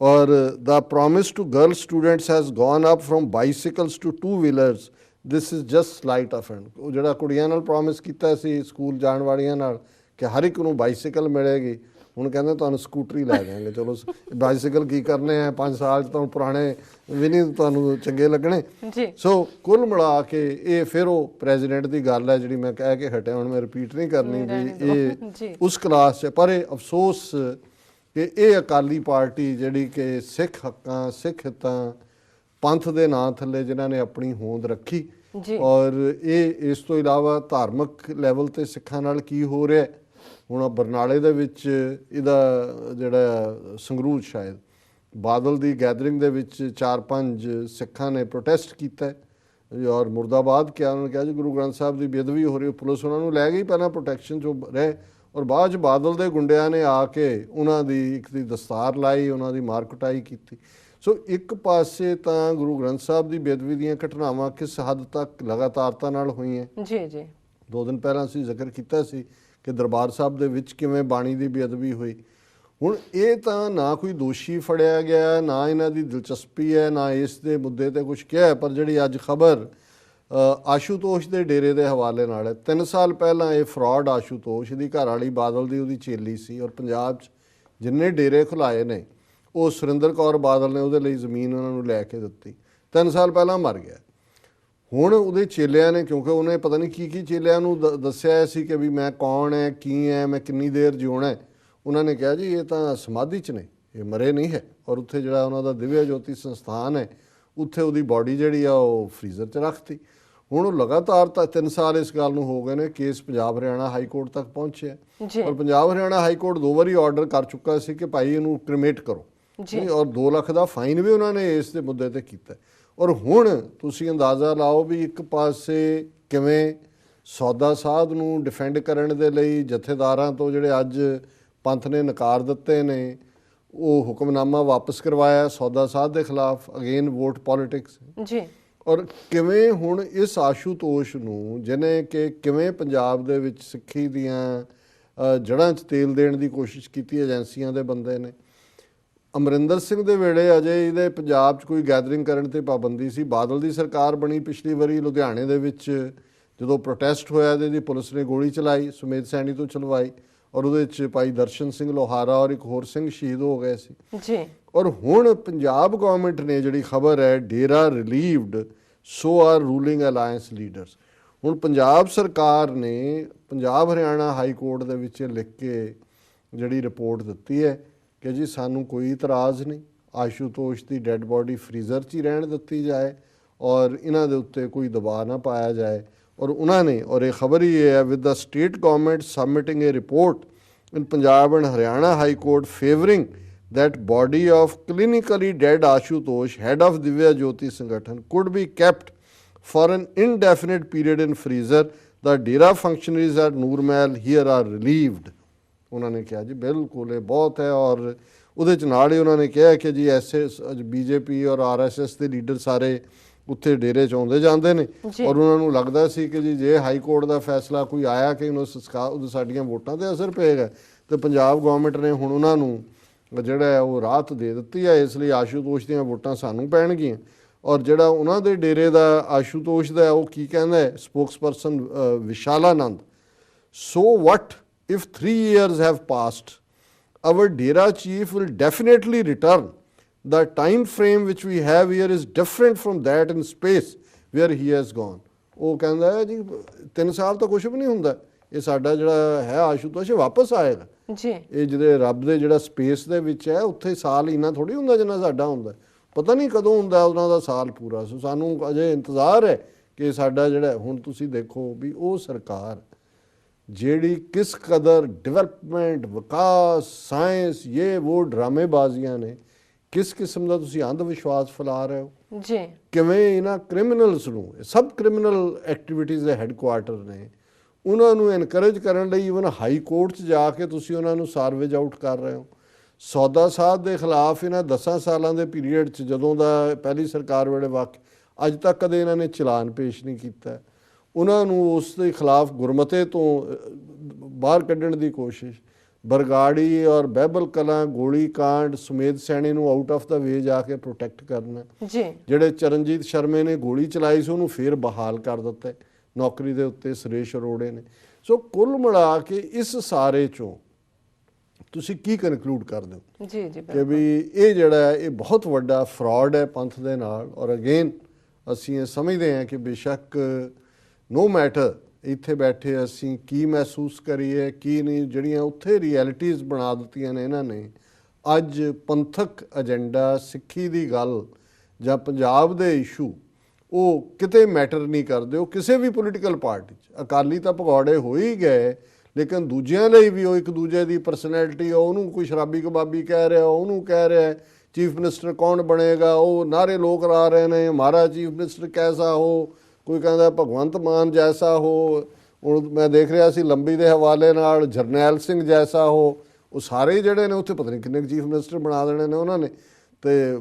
ਔਰ the promise to girl students has gone up from bicycles to two wheelers this is just sleight of hand ਉਹ ਜਿਹੜਾ ਕੁੜੀਆਂ ਨਾਲ ਪ੍ਰੋਮਿਸ ਕੀਤਾ ਸੀ ਸਕੂਲ ਜਾਣ ਵਾਲੀਆਂ ਨਾਲ ਕਿ ਹਰ ਇੱਕ ਨੂੰ ਬਾਈਸਾਈਕਲ ਮਿਲੇਗੀ। ਹੁਣ ਕਹਿੰਦੇ ਤੁਹਾਨੂੰ ਸਕੂਟਰੀ ਲੈ ਜਾਵਾਂਗੇ। ਚਲੋ ਬਾਈਸਾਈਕਲ ਕੀ ਕਰਨੇ ਆ? 5 ਸਾਲ ਚ ਤਾਂ ਪੁਰਾਣੇ ਵੀ ਨਹੀਂ ਤੁਹਾਨੂੰ ਚੰਗੇ ਲੱਗਣੇ। ਜੀ। ਸੋ ਕੁੱਲ ਮਿਲਾ ਕੇ ਇਹ ਫਿਰ ਉਹ ਪ੍ਰੈਜ਼ੀਡੈਂਟ ਦੀ ਗੱਲ ਹੈ ਜਿਹੜੀ ਮੈਂ ਕਹਿ ਕੇ ਹਟਿਆ ਹੁਣ ਮੈਂ ਰਿਪੀਟ ਨਹੀਂ ਕਰਨੀ ਵੀ ਇਹ। (laughs) ਉਸ ਕਲਾਸ 'ਚ। ਪਰ ਇਹ ਅਫਸੋਸ ਕਿ ਇਹ ਅਕਾਲੀ ਪਾਰਟੀ ਜਿਹੜੀ ਕਿ ਸਿੱਖ ਹੱਕਾਂ ਸਿੱਖ ਹਿੱਤਾਂ ਪੰਥ ਦੇ ਨਾਂ ਥੱਲੇ ਜਿਨ੍ਹਾਂ ਨੇ ਆਪਣੀ ਹੋਂਦ ਰੱਖੀ ਜੀ। ਔਰ ਇਹ ਇਸ ਤੋਂ ਇਲਾਵਾ ਧਾਰਮਿਕ ਲੈਵਲ ਤੇ ਸਿੱਖਾਂ ਨਾਲ ਕੀ ਹੋ ਰਿਹਾ ਹੈ? ਹੁਣ ਬਰਨਾਲੇ ਦੇ ਵਿੱਚ ਇਹਦਾ ਜਿਹੜਾ ਸੰਗਰੂਰ ਸ਼ਾਇਦ ਬਾਦਲ ਦੀ ਗੈਦਰਿੰਗ ਦੇ ਵਿੱਚ 4-5 ਸਿੱਖਾਂ ਨੇ ਪ੍ਰੋਟੈਸਟ ਕੀਤਾ ਔਰ ਮੁਰਦਾਬਾਦ ਕਿਹਾ ਉਹਨਾਂ ਨੇ ਕਿਹਾ ਜੀ ਗੁਰੂ ਗ੍ਰੰਥ ਸਾਹਿਬ ਦੀ ਬੇਅਦਬੀ ਹੋ ਰਹੀ ਹੈ ਪੁਲਿਸ ਉਹਨਾਂ ਨੂੰ ਲੈ ਗਈ ਪਹਿਲਾਂ ਪ੍ਰੋਟੈਕਸ਼ਨ ਚੋਂ ਰਹੇ ਔਰ ਬਾਅਦ ਚ ਬਾਦਲ ਦੇ ਗੁੰਡਿਆਂ ਨੇ ਆ ਕੇ ਉਹਨਾਂ ਦੀ ਇੱਕ ਦੀ ਦਸਤਾਰ ਲਾਈ ਉਹਨਾਂ ਦੀ ਮਾਰ ਕੁਟਾਈ ਕੀਤੀ। ਸੋ ਇੱਕ ਪਾਸੇ ਤਾਂ ਗੁਰੂ ਗ੍ਰੰਥ ਸਾਹਿਬ ਦੀ ਬੇਅਦਬੀ ਦੀਆਂ ਘਟਨਾਵਾਂ ਕਿਸ ਹੱਦ ਤੱਕ ਲਗਾਤਾਰਤਾ ਨਾਲ ਹੋਈਆਂ? ਜੀ ਜੀ। ਦੋ ਦਿਨ ਪਹਿਲਾਂ ਅਸੀਂ ਜ਼ਿਕਰ ਕੀਤਾ ਸੀ ਕਿ ਦਰਬਾਰ ਸਾਹਿਬ ਦੇ ਵਿੱਚ ਕਿਵੇਂ ਬਾਣੀ ਦੀ ਬੇਅਦਬੀ ਹੋਈ। ਹੁਣ ਇਹ ਤਾਂ ਨਾ ਕੋਈ ਦੋਸ਼ੀ ਫੜਿਆ ਗਿਆ, ਨਾ ਇਹਨਾਂ ਦੀ ਦਿਲਚਸਪੀ ਹੈ, ਨਾ ਇਸ ਦੇ ਮੁੱਦੇ ਤੇ ਕੁਝ ਕਿਹਾ ਪਰ ਜਿਹੜੀ ਅੱਜ ਖਬਰ ਆਸ਼ੂਤੋਸ਼ ਦੇ ਡੇਰੇ ਦੇ ਹਵਾਲੇ ਨਾਲ ਹੈ। 3 ਸਾਲ ਪਹਿਲਾਂ ਇਹ ਫਰਾਡ ਆਸ਼ੂਤੋਸ਼ ਦੀ ਘਰ ਵਾਲੀ ਬਾਦਲ ਦੀ ਉਹਦੀ ਚੇਲੀ ਸੀ ਔਰ ਪੰਜਾਬ 'ਚ ਜਿੰਨੇ ਡੇਰੇ ਖੁਲਾਏ ਨੇ, ਉਹ ਸੁਰਿੰਦਰ ਕੌਰ ਬਾਦਲ ਨੇ ਉਹਦੇ ਲਈ ਜ਼ਮੀਨ ਉਹਨਾਂ ਨੂੰ ਲੈ ਕੇ ਦਿੱਤੀ। 3 ਸਾਲ ਪਹਿਲਾਂ ਮਰ ਗਿਆ। ਹੁਣ ਉਹਦੇ ਚੇਲਿਆਂ ਨੇ ਕਿਉਂਕਿ ਉਹਨੇ ਪਤਾ ਨਹੀਂ ਕੀ ਕੀ ਚੇਲਿਆਂ ਨੂੰ ਦੱਸਿਆ ਸੀ ਕਿ ਵੀ ਮੈਂ ਕੌਣ ਹੈ ਕੀ ਹੈ ਮੈਂ ਕਿੰਨੀ ਦੇਰ ਜਿਉਣਾ ਹੈ ਉਹਨਾਂ ਨੇ ਕਿਹਾ ਜੀ ਇਹ ਤਾਂ ਸਮਾਧੀ 'ਚ ਨੇ ਇਹ ਮਰੇ ਨਹੀਂ ਹੈ। ਔਰ ਉੱਥੇ ਜਿਹੜਾ ਉਹਨਾਂ ਦਾ ਦਿਵਿਆ ਜੋਤੀ ਸੰਸਥਾਨ ਹੈ ਉੱਥੇ ਉਹਦੀ ਬਾਡੀ ਜਿਹੜੀ ਆ ਉਹ ਫ੍ਰੀਜ਼ਰ 'ਚ ਰੱਖਤੀ। ਹੁਣ ਉਹ ਲਗਾਤਾਰ ਤਾਂ 3 ਸਾਲ ਇਸ ਗੱਲ ਨੂੰ ਹੋ ਗਏ ਨੇ case Punjab Haryana high court ਤੱਕ ਪਹੁੰਚਿਆ। ਔਰ ਪੰਜਾਬ ਹਰਿਆਣਾ ਹਾਈ ਕੋਰਟ ਦੋ ਵਾਰੀ ਆਰਡਰ ਕਰ ਚੁੱਕਾ ਸੀ ਕਿ ਭਾਈ ਇਹਨੂੰ ਕ੍ਰਿਮੇਟ ਕਰੋ। ਜੀ। ਔਰ 2 ਲੱਖ ਦਾ ਫਾਈਨ ਵੀ ਉਹਨਾਂ ਨੇ ਇਸ ਦੇ ਮੁੱਦੇ ਤੇ ਕੀਤਾ। ਔਰ ਹੁਣ ਤੁਸੀਂ ਅੰਦਾਜ਼ਾ ਲਾਓ ਵੀ ਇੱਕ ਪਾਸੇ ਕਿਵੇਂ ਸੌਦਾ ਸਾਧ ਨੂੰ ਡਿਫੈਂਡ ਕਰਨ ਦੇ ਲਈ ਜਥੇਦਾਰਾਂ ਤੋਂ ਜਿਹੜੇ ਅੱਜ ਪੰਥ ਨੇ ਨਕਾਰ ਦਿੱਤੇ ਨੇ ਉਹ ਹੁਕਮਨਾਮਾ ਵਾਪਸ ਕਰਵਾਇਆ ਸੌਦਾ ਸਾਧ ਦੇ ਖਿਲਾਫ ਅਗੇਨ ਵੋਟ ਪੋਲਿਟਿਕਸ ਜੀ। ਔਰ ਕਿਵੇਂ ਹੁਣ ਇਸ ਆਸ਼ੂਤੋਸ਼ ਨੂੰ ਜਿਹਨੇ ਕਿ ਕਿਵੇਂ ਪੰਜਾਬ ਦੇ ਵਿੱਚ ਸਿੱਖੀ ਦੀਆਂ ਅ, ਜੜ੍ਹਾਂ 'ਚ ਤੇਲ ਦੇਣ ਦੀ ਕੋਸ਼ਿਸ਼ ਕੀਤੀ ਏਜੰਸੀਆਂ ਦੇ ਬੰਦੇ ਨੇ ਅਮਰਿੰਦਰ ਸਿੰਘ ਦੇ ਵੇਲੇ ਅਜੇ ਇਹਦੇ ਪੰਜਾਬ 'ਚ ਕੋਈ ਗੈਦਰਿੰਗ ਕਰਨ ਤੇ ਪਾਬੰਦੀ ਸੀ। ਬਾਦਲ ਦੀ ਸਰਕਾਰ ਬਣੀ ਪਿਛਲੀ ਵਾਰੀ ਲੁਧਿਆਣੇ ਦੇ ਵਿੱਚ ਜਦੋਂ ਪ੍ਰੋਟੈਸਟ ਹੋਇਆ ਤੇ ਇਹਦੀ ਪੁਲਿਸ ਨੇ ਗੋਲੀ ਚਲਾਈ ਸੁਮੇਧ ਸੈਣੀ ਤੋਂ ਚਲਵਾਈ ਔਰ ਉਹਦੇ 'ਚ ਭਾਈ ਦਰਸ਼ਨ ਸਿੰਘ ਲੋਹਾਰਾ ਔਰ ਇੱਕ ਹੋਰ ਸਿੰਘ ਸ਼ਹੀਦ ਹੋ ਗਏ ਸੀ। ਜੀ। ਔਰ ਹੁਣ ਪੰਜਾਬ ਗਵਰਨਮੈਂਟ ਨੇ ਜਿਹੜੀ ਖਬਰ ਹੈ Dera relieved so are ruling alliance leaders ਹੁਣ ਪੰਜਾਬ ਸਰਕਾਰ ਨੇ ਪੰਜਾਬ ਹਰਿਆਣਾ ਹਾਈ ਕੋਰਟ ਦੇ ਵਿੱਚ ਲਿਖ ਕੇ ਜਿਹੜੀ ਰਿਪੋਰਟ ਦਿੱਤੀ ਹੈ ਕਿ ਜੀ ਸਾਨੂੰ ਕੋਈ ਇਤਰਾਜ਼ ਨਹੀਂ ਆਸ਼ੂਤੋਸ਼ ਦੀ ਡੈੱਡ ਬਾਡੀ ਫ੍ਰੀਜ਼ਰ 'ਚ ਹੀ ਰਹਿਣ ਦਿੱਤੀ ਜਾਏ ਔਰ ਇਹਨਾਂ ਦੇ ਉੱਤੇ ਕੋਈ ਦਬਾਅ ਨਾ ਪਾਇਆ ਜਾਏ ਔਰ ਉਹਨਾਂ ਨੇ ਔਰ ਇਹ ਖਬਰ ਹੀ ਇਹ ਹੈ with the state government submitting a report in Punjab and Haryana High Court favoring that body of clinically dead Ashutosh, head of Divya Jyoti Sangathan, could be kept for an indefinite period in freezer. The Dera functionaries at Noormehal here are relieved. ਉਹਨਾਂ ਨੇ ਕਿਹਾ ਜੀ ਬਿਲਕੁਲ ਇਹ ਬਹੁਤ ਹੈ ਔਰ ਉਹਦੇ ਚ ਨਾਲ ਹੀ ਉਹਨਾਂ ਨੇ ਕਿਹਾ ਕਿ ਜੀ ਐਸੇ ਬੀਜੇਪੀ ਔਰ ਆਰਐਸਐਸ ਦੇ ਲੀਡਰ ਸਾਰੇ ਉੱਥੇ ਡੇਰੇ ਚ ਆਉਂਦੇ ਜਾਂਦੇ ਨੇ। ਔਰ ਉਹਨਾਂ ਨੂੰ ਲੱਗਦਾ ਸੀ ਕਿ ਜੀ ਜੇ ਹਾਈ ਕੋਰਟ ਦਾ ਫੈਸਲਾ ਕੋਈ ਆਇਆ ਕਿ ਉਹਨੂੰ ਸੰਸਕਾਰ ਉਹ ਸਾਡੀਆਂ ਵੋਟਾਂ ਤੇ ਅਸਰ ਪਏਗਾ ਤੇ ਪੰਜਾਬ ਗਵਰਨਮੈਂਟ ਨੇ ਹੁਣ ਉਹਨਾਂ ਨੂੰ ਜਿਹੜਾ ਹੈ ਉਹ ਰਾਹਤ ਦੇ ਦਿੱਤੀ ਹੈ ਇਸ ਲਈ ਆਸ਼ੂਤੋਸ਼ ਦੀਆਂ ਵੋਟਾਂ ਸਾਨੂੰ ਪੈਣਗੀਆਂ। ਔਰ ਜਿਹੜਾ ਉਹਨਾਂ ਦੇ ਡੇਰੇ ਦਾ ਆਸ਼ੂਤੋਸ਼ ਦਾ ਉਹ ਕੀ ਕਹਿੰਦਾ ਹੈ? Spokesperson Vishalanand. So what if three years have passed? Our Dera chief will definitely return. The time frame which we have here is different from that in space where he has gone. ਉਹ ਕਹਿੰਦਾ ਹੈ ਜੀ 3 ਸਾਲ ਤਾਂ ਕੁਝ ਵੀ ਨਹੀਂ ਹੁੰਦਾ ਇਹ ਸਾਡਾ ਜਿਹੜਾ ਹੈ ਆਸ਼ੂਤੋਸ਼ ਵਾਪਸ ਆਏਗਾ ਜੀ ਇਹ ਜਿਹੜੇ ਰੱਬ ਦੇ ਜਿਹੜਾ ਸਪੇਸ ਦੇ ਵਿੱਚ ਹੈ ਉੱਥੇ ਸਾਲ ਇੰਨਾ ਥੋੜੀ ਹੁੰਦਾ ਜਿੰਨਾ ਸਾਡਾ ਹੁੰਦਾ ਪਤਾ ਨਹੀਂ ਕਦੋਂ ਹੁੰਦਾ ਉਹਨਾਂ ਦਾ ਸਾਲ ਪੂਰਾ ਸੋ ਸਾਨੂੰ ਅਜੇ ਇੰਤਜ਼ਾਰ ਹੈ ਕਿ ਸਾਡਾ ਜਿਹੜਾ ਹੁਣ ਤੁਸੀਂ ਦੇਖੋ ਵੀ ਉਹ ਸਰਕਾਰ ਜਿਹੜੀ ਕਿਸ ਕਦਰ ਡਿਵੈਲਪਮੈਂਟ ਵਿਕਾਸ ਸਾਇੰਸ ਇਹ ਉਹ ਡਰਾਮੇਬਾਜ਼ੀਆਂ ਨੇ ਕਿਸ ਕਿਸਮ ਦਾ ਤੁਸੀਂ ਅੰਧ ਵਿਸ਼ਵਾਸ ਫੈਲਾ ਰਹੇ ਹੋ? ਜੀ। ਕਿਵੇਂ ਇਹਨਾਂ ਕ੍ਰਿਮੀਨਲਸ ਨੂੰ ਸਭ ਕ੍ਰਿਮੀਨਲ ਐਕਟੀਵਿਟੀਜ਼ ਦੇ ਹੈੱਡਕੁਆਰਟਰ ਨੇ ਉਹਨਾਂ ਨੂੰ ਐਨਕਰੇਜ ਕਰਨ ਲਈ ਇਵਨ ਹਾਈ ਕੋਰਟ 'ਚ ਜਾ ਕੇ ਤੁਸੀਂ ਉਹਨਾਂ ਨੂੰ ਸਾਰਵੇਜ ਆਊਟ ਕਰ ਰਹੇ ਹੋ? ਸੌਦਾ ਸਾਧ ਦੇ ਖਿਲਾਫ ਇਹਨਾਂ 10 ਸਾਲਾਂ ਦੇ ਪੀਰੀਅਡ 'ਚ ਜਦੋਂ ਦਾ ਪਹਿਲੀ ਸਰਕਾਰ ਵੇਲੇ ਵਾਕ ਅੱਜ ਤੱਕ ਕਦੇ ਇਹਨਾਂ ਨੇ ਚਲਾਨ ਪੇਸ਼ ਨਹੀਂ ਕੀਤਾ। ਉਹਨਾਂ ਨੂੰ ਉਸ ਦੇ ਖਿਲਾਫ ਗੁਰਮਤੇ ਤੋਂ ਬਾਹਰ ਕੱਢਣ ਦੀ ਕੋਸ਼ਿਸ਼। ਬਰਗਾੜੀ ਔਰ ਬਹਿਬਲ ਕਲਾਂ ਗੋਲੀ ਕਾਂਡ ਸੁਮੇਧ ਸੈਣੀ ਨੂੰ ਆਊਟ ਆਫ ਦਾ ਵੇ ਜਾ ਕੇ ਪ੍ਰੋਟੈਕਟ ਕਰਨਾ। ਜੀ। ਜਿਹੜੇ ਚਰਨਜੀਤ ਸ਼ਰਮੇ ਨੇ ਗੋਲੀ ਚਲਾਈ ਸੀ ਉਹਨੂੰ ਫੇਰ ਬਹਾਲ ਕਰ ਦਿੱਤਾ। ਨੌਕਰੀ ਦੇ ਉੱਤੇ ਸੁਰੇਸ਼ ਅਰੋੜੇ ਨੇ। ਸੋ ਕੁੱਲ ਮਿਲਾ ਕੇ ਇਸ ਸਾਰੇ ਚੋਂ ਤੁਸੀਂ ਕੀ ਕਨਕਲੂਡ ਕਰਦੇ ਹੋ? ਜੀ ਜੀ ਕਿ ਵੀ ਇਹ ਜਿਹੜਾ ਇਹ ਬਹੁਤ ਵੱਡਾ ਫਰਾਡ ਹੈ ਪੰਥ ਦੇ ਨਾਲ। ਔਰ ਅਗੇਨ ਅਸੀਂ ਇਹ ਸਮਝਦੇ ਹਾਂ ਕਿ ਬੇਸ਼ੱਕ ਨੋ ਮੈਟਰ ਇੱਥੇ ਬੈਠੇ ਅਸੀਂ ਕੀ ਮਹਿਸੂਸ ਕਰੀਏ, ਕੀ ਨਹੀਂ, ਜਿਹੜੀਆਂ ਉੱਥੇ ਰਿਐਲਿਟੀਆਂ ਬਣਾ ਦਿੱਤੀਆਂ ਨੇ ਇਹਨਾਂ ਨੇ, ਅੱਜ ਪੰਥਕ ਏਜੰਡਾ ਸਿੱਖੀ ਦੀ ਗੱਲ ਜਾਂ ਪੰਜਾਬ ਦੇ ਇਸ਼ੂ ਉਹ ਕਿਤੇ ਮੈਟਰ ਨਹੀਂ ਕਰਦੇ, ਉਹ ਕਿਸੇ ਵੀ ਪੋਲੀਟੀਕਲ ਪਾਰਟੀ 'ਚ। ਅਕਾਲੀ ਤਾਂ ਭਗੌੜੇ ਹੋ ਹੀ ਗਏ, ਲੇਕਿਨ ਦੂਜਿਆਂ ਲਈ ਵੀ ਉਹ ਇੱਕ ਦੂਜੇ ਦੀ ਪਰਸਨੈਲਿਟੀ ਉਹਨੂੰ ਕੋਈ ਸ਼ਰਾਬੀ ਕਬਾਬੀ ਕਹਿ ਰਿਹਾ ਉਹਨੂੰ ਕਹਿ ਰਿਹਾ ਚੀਫ ਮਿਨਿਸਟਰ ਕੌਣ ਬਣੇਗਾ, ਉਹ ਨਾਰੇ ਲੋਕ ਲਾ ਰਹੇ ਨੇ ਹਮਾਰਾ ਚੀਫ ਮਿਨਿਸਟਰ ਕੈਸਾ ਹੋ ਕੋਈ ਕਹਿੰਦਾ ਭਗਵੰਤ ਮਾਨ ਜੈਸਾ ਹੋ, ਹੁਣ ਮੈਂ ਦੇਖ ਰਿਹਾ ਸੀ ਲੰਬੀ ਦੇ ਹਵਾਲੇ ਨਾਲ ਜਰਨੈਲ ਸਿੰਘ ਜੈਸਾ ਹੋ, ਉਹ ਸਾਰੇ ਜਿਹੜੇ ਨੇ ਉੱਥੇ ਪਤਾ ਨਹੀਂ ਕਿੰਨੇ ਚੀਫ ਮਿਨਿਸਟਰ ਬਣਾ ਦੇਣੇ ਨੇ ਉਹਨਾਂ ਨੇ, ਤੇ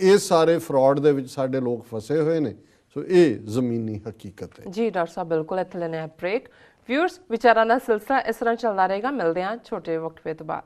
ਇਹ ਸਾਰੇ ਫਰਾਡ ਦੇ ਵਿੱਚ ਸਾਡੇ ਲੋਕ ਫਸੇ ਹੋਏ ਨੇ, ਸੋ ਇਹ ਜ਼ਮੀਨੀ ਹਕੀਕਤ ਹੈ। ਜੀ, ਡਾਕਟਰ ਸਾਹਿਬ, ਬਿਲਕੁਲ ਇੱਥੇ ਲੈਣੇ ਆ ਬ੍ਰੇਕ। ਵਿਊਅਰਸ ਵਿਚਾਰਾਂ ਦਾ ਸਿਲਸਿਲਾ ਇਸ ਤਰ੍ਹਾਂ ਚੱਲਦਾ ਰਹੇਗਾ, ਮਿਲਦੇ ਹਾਂ ਛੋਟੇ ਵਕਫੇ ਤੋਂ ਬਾਅਦ।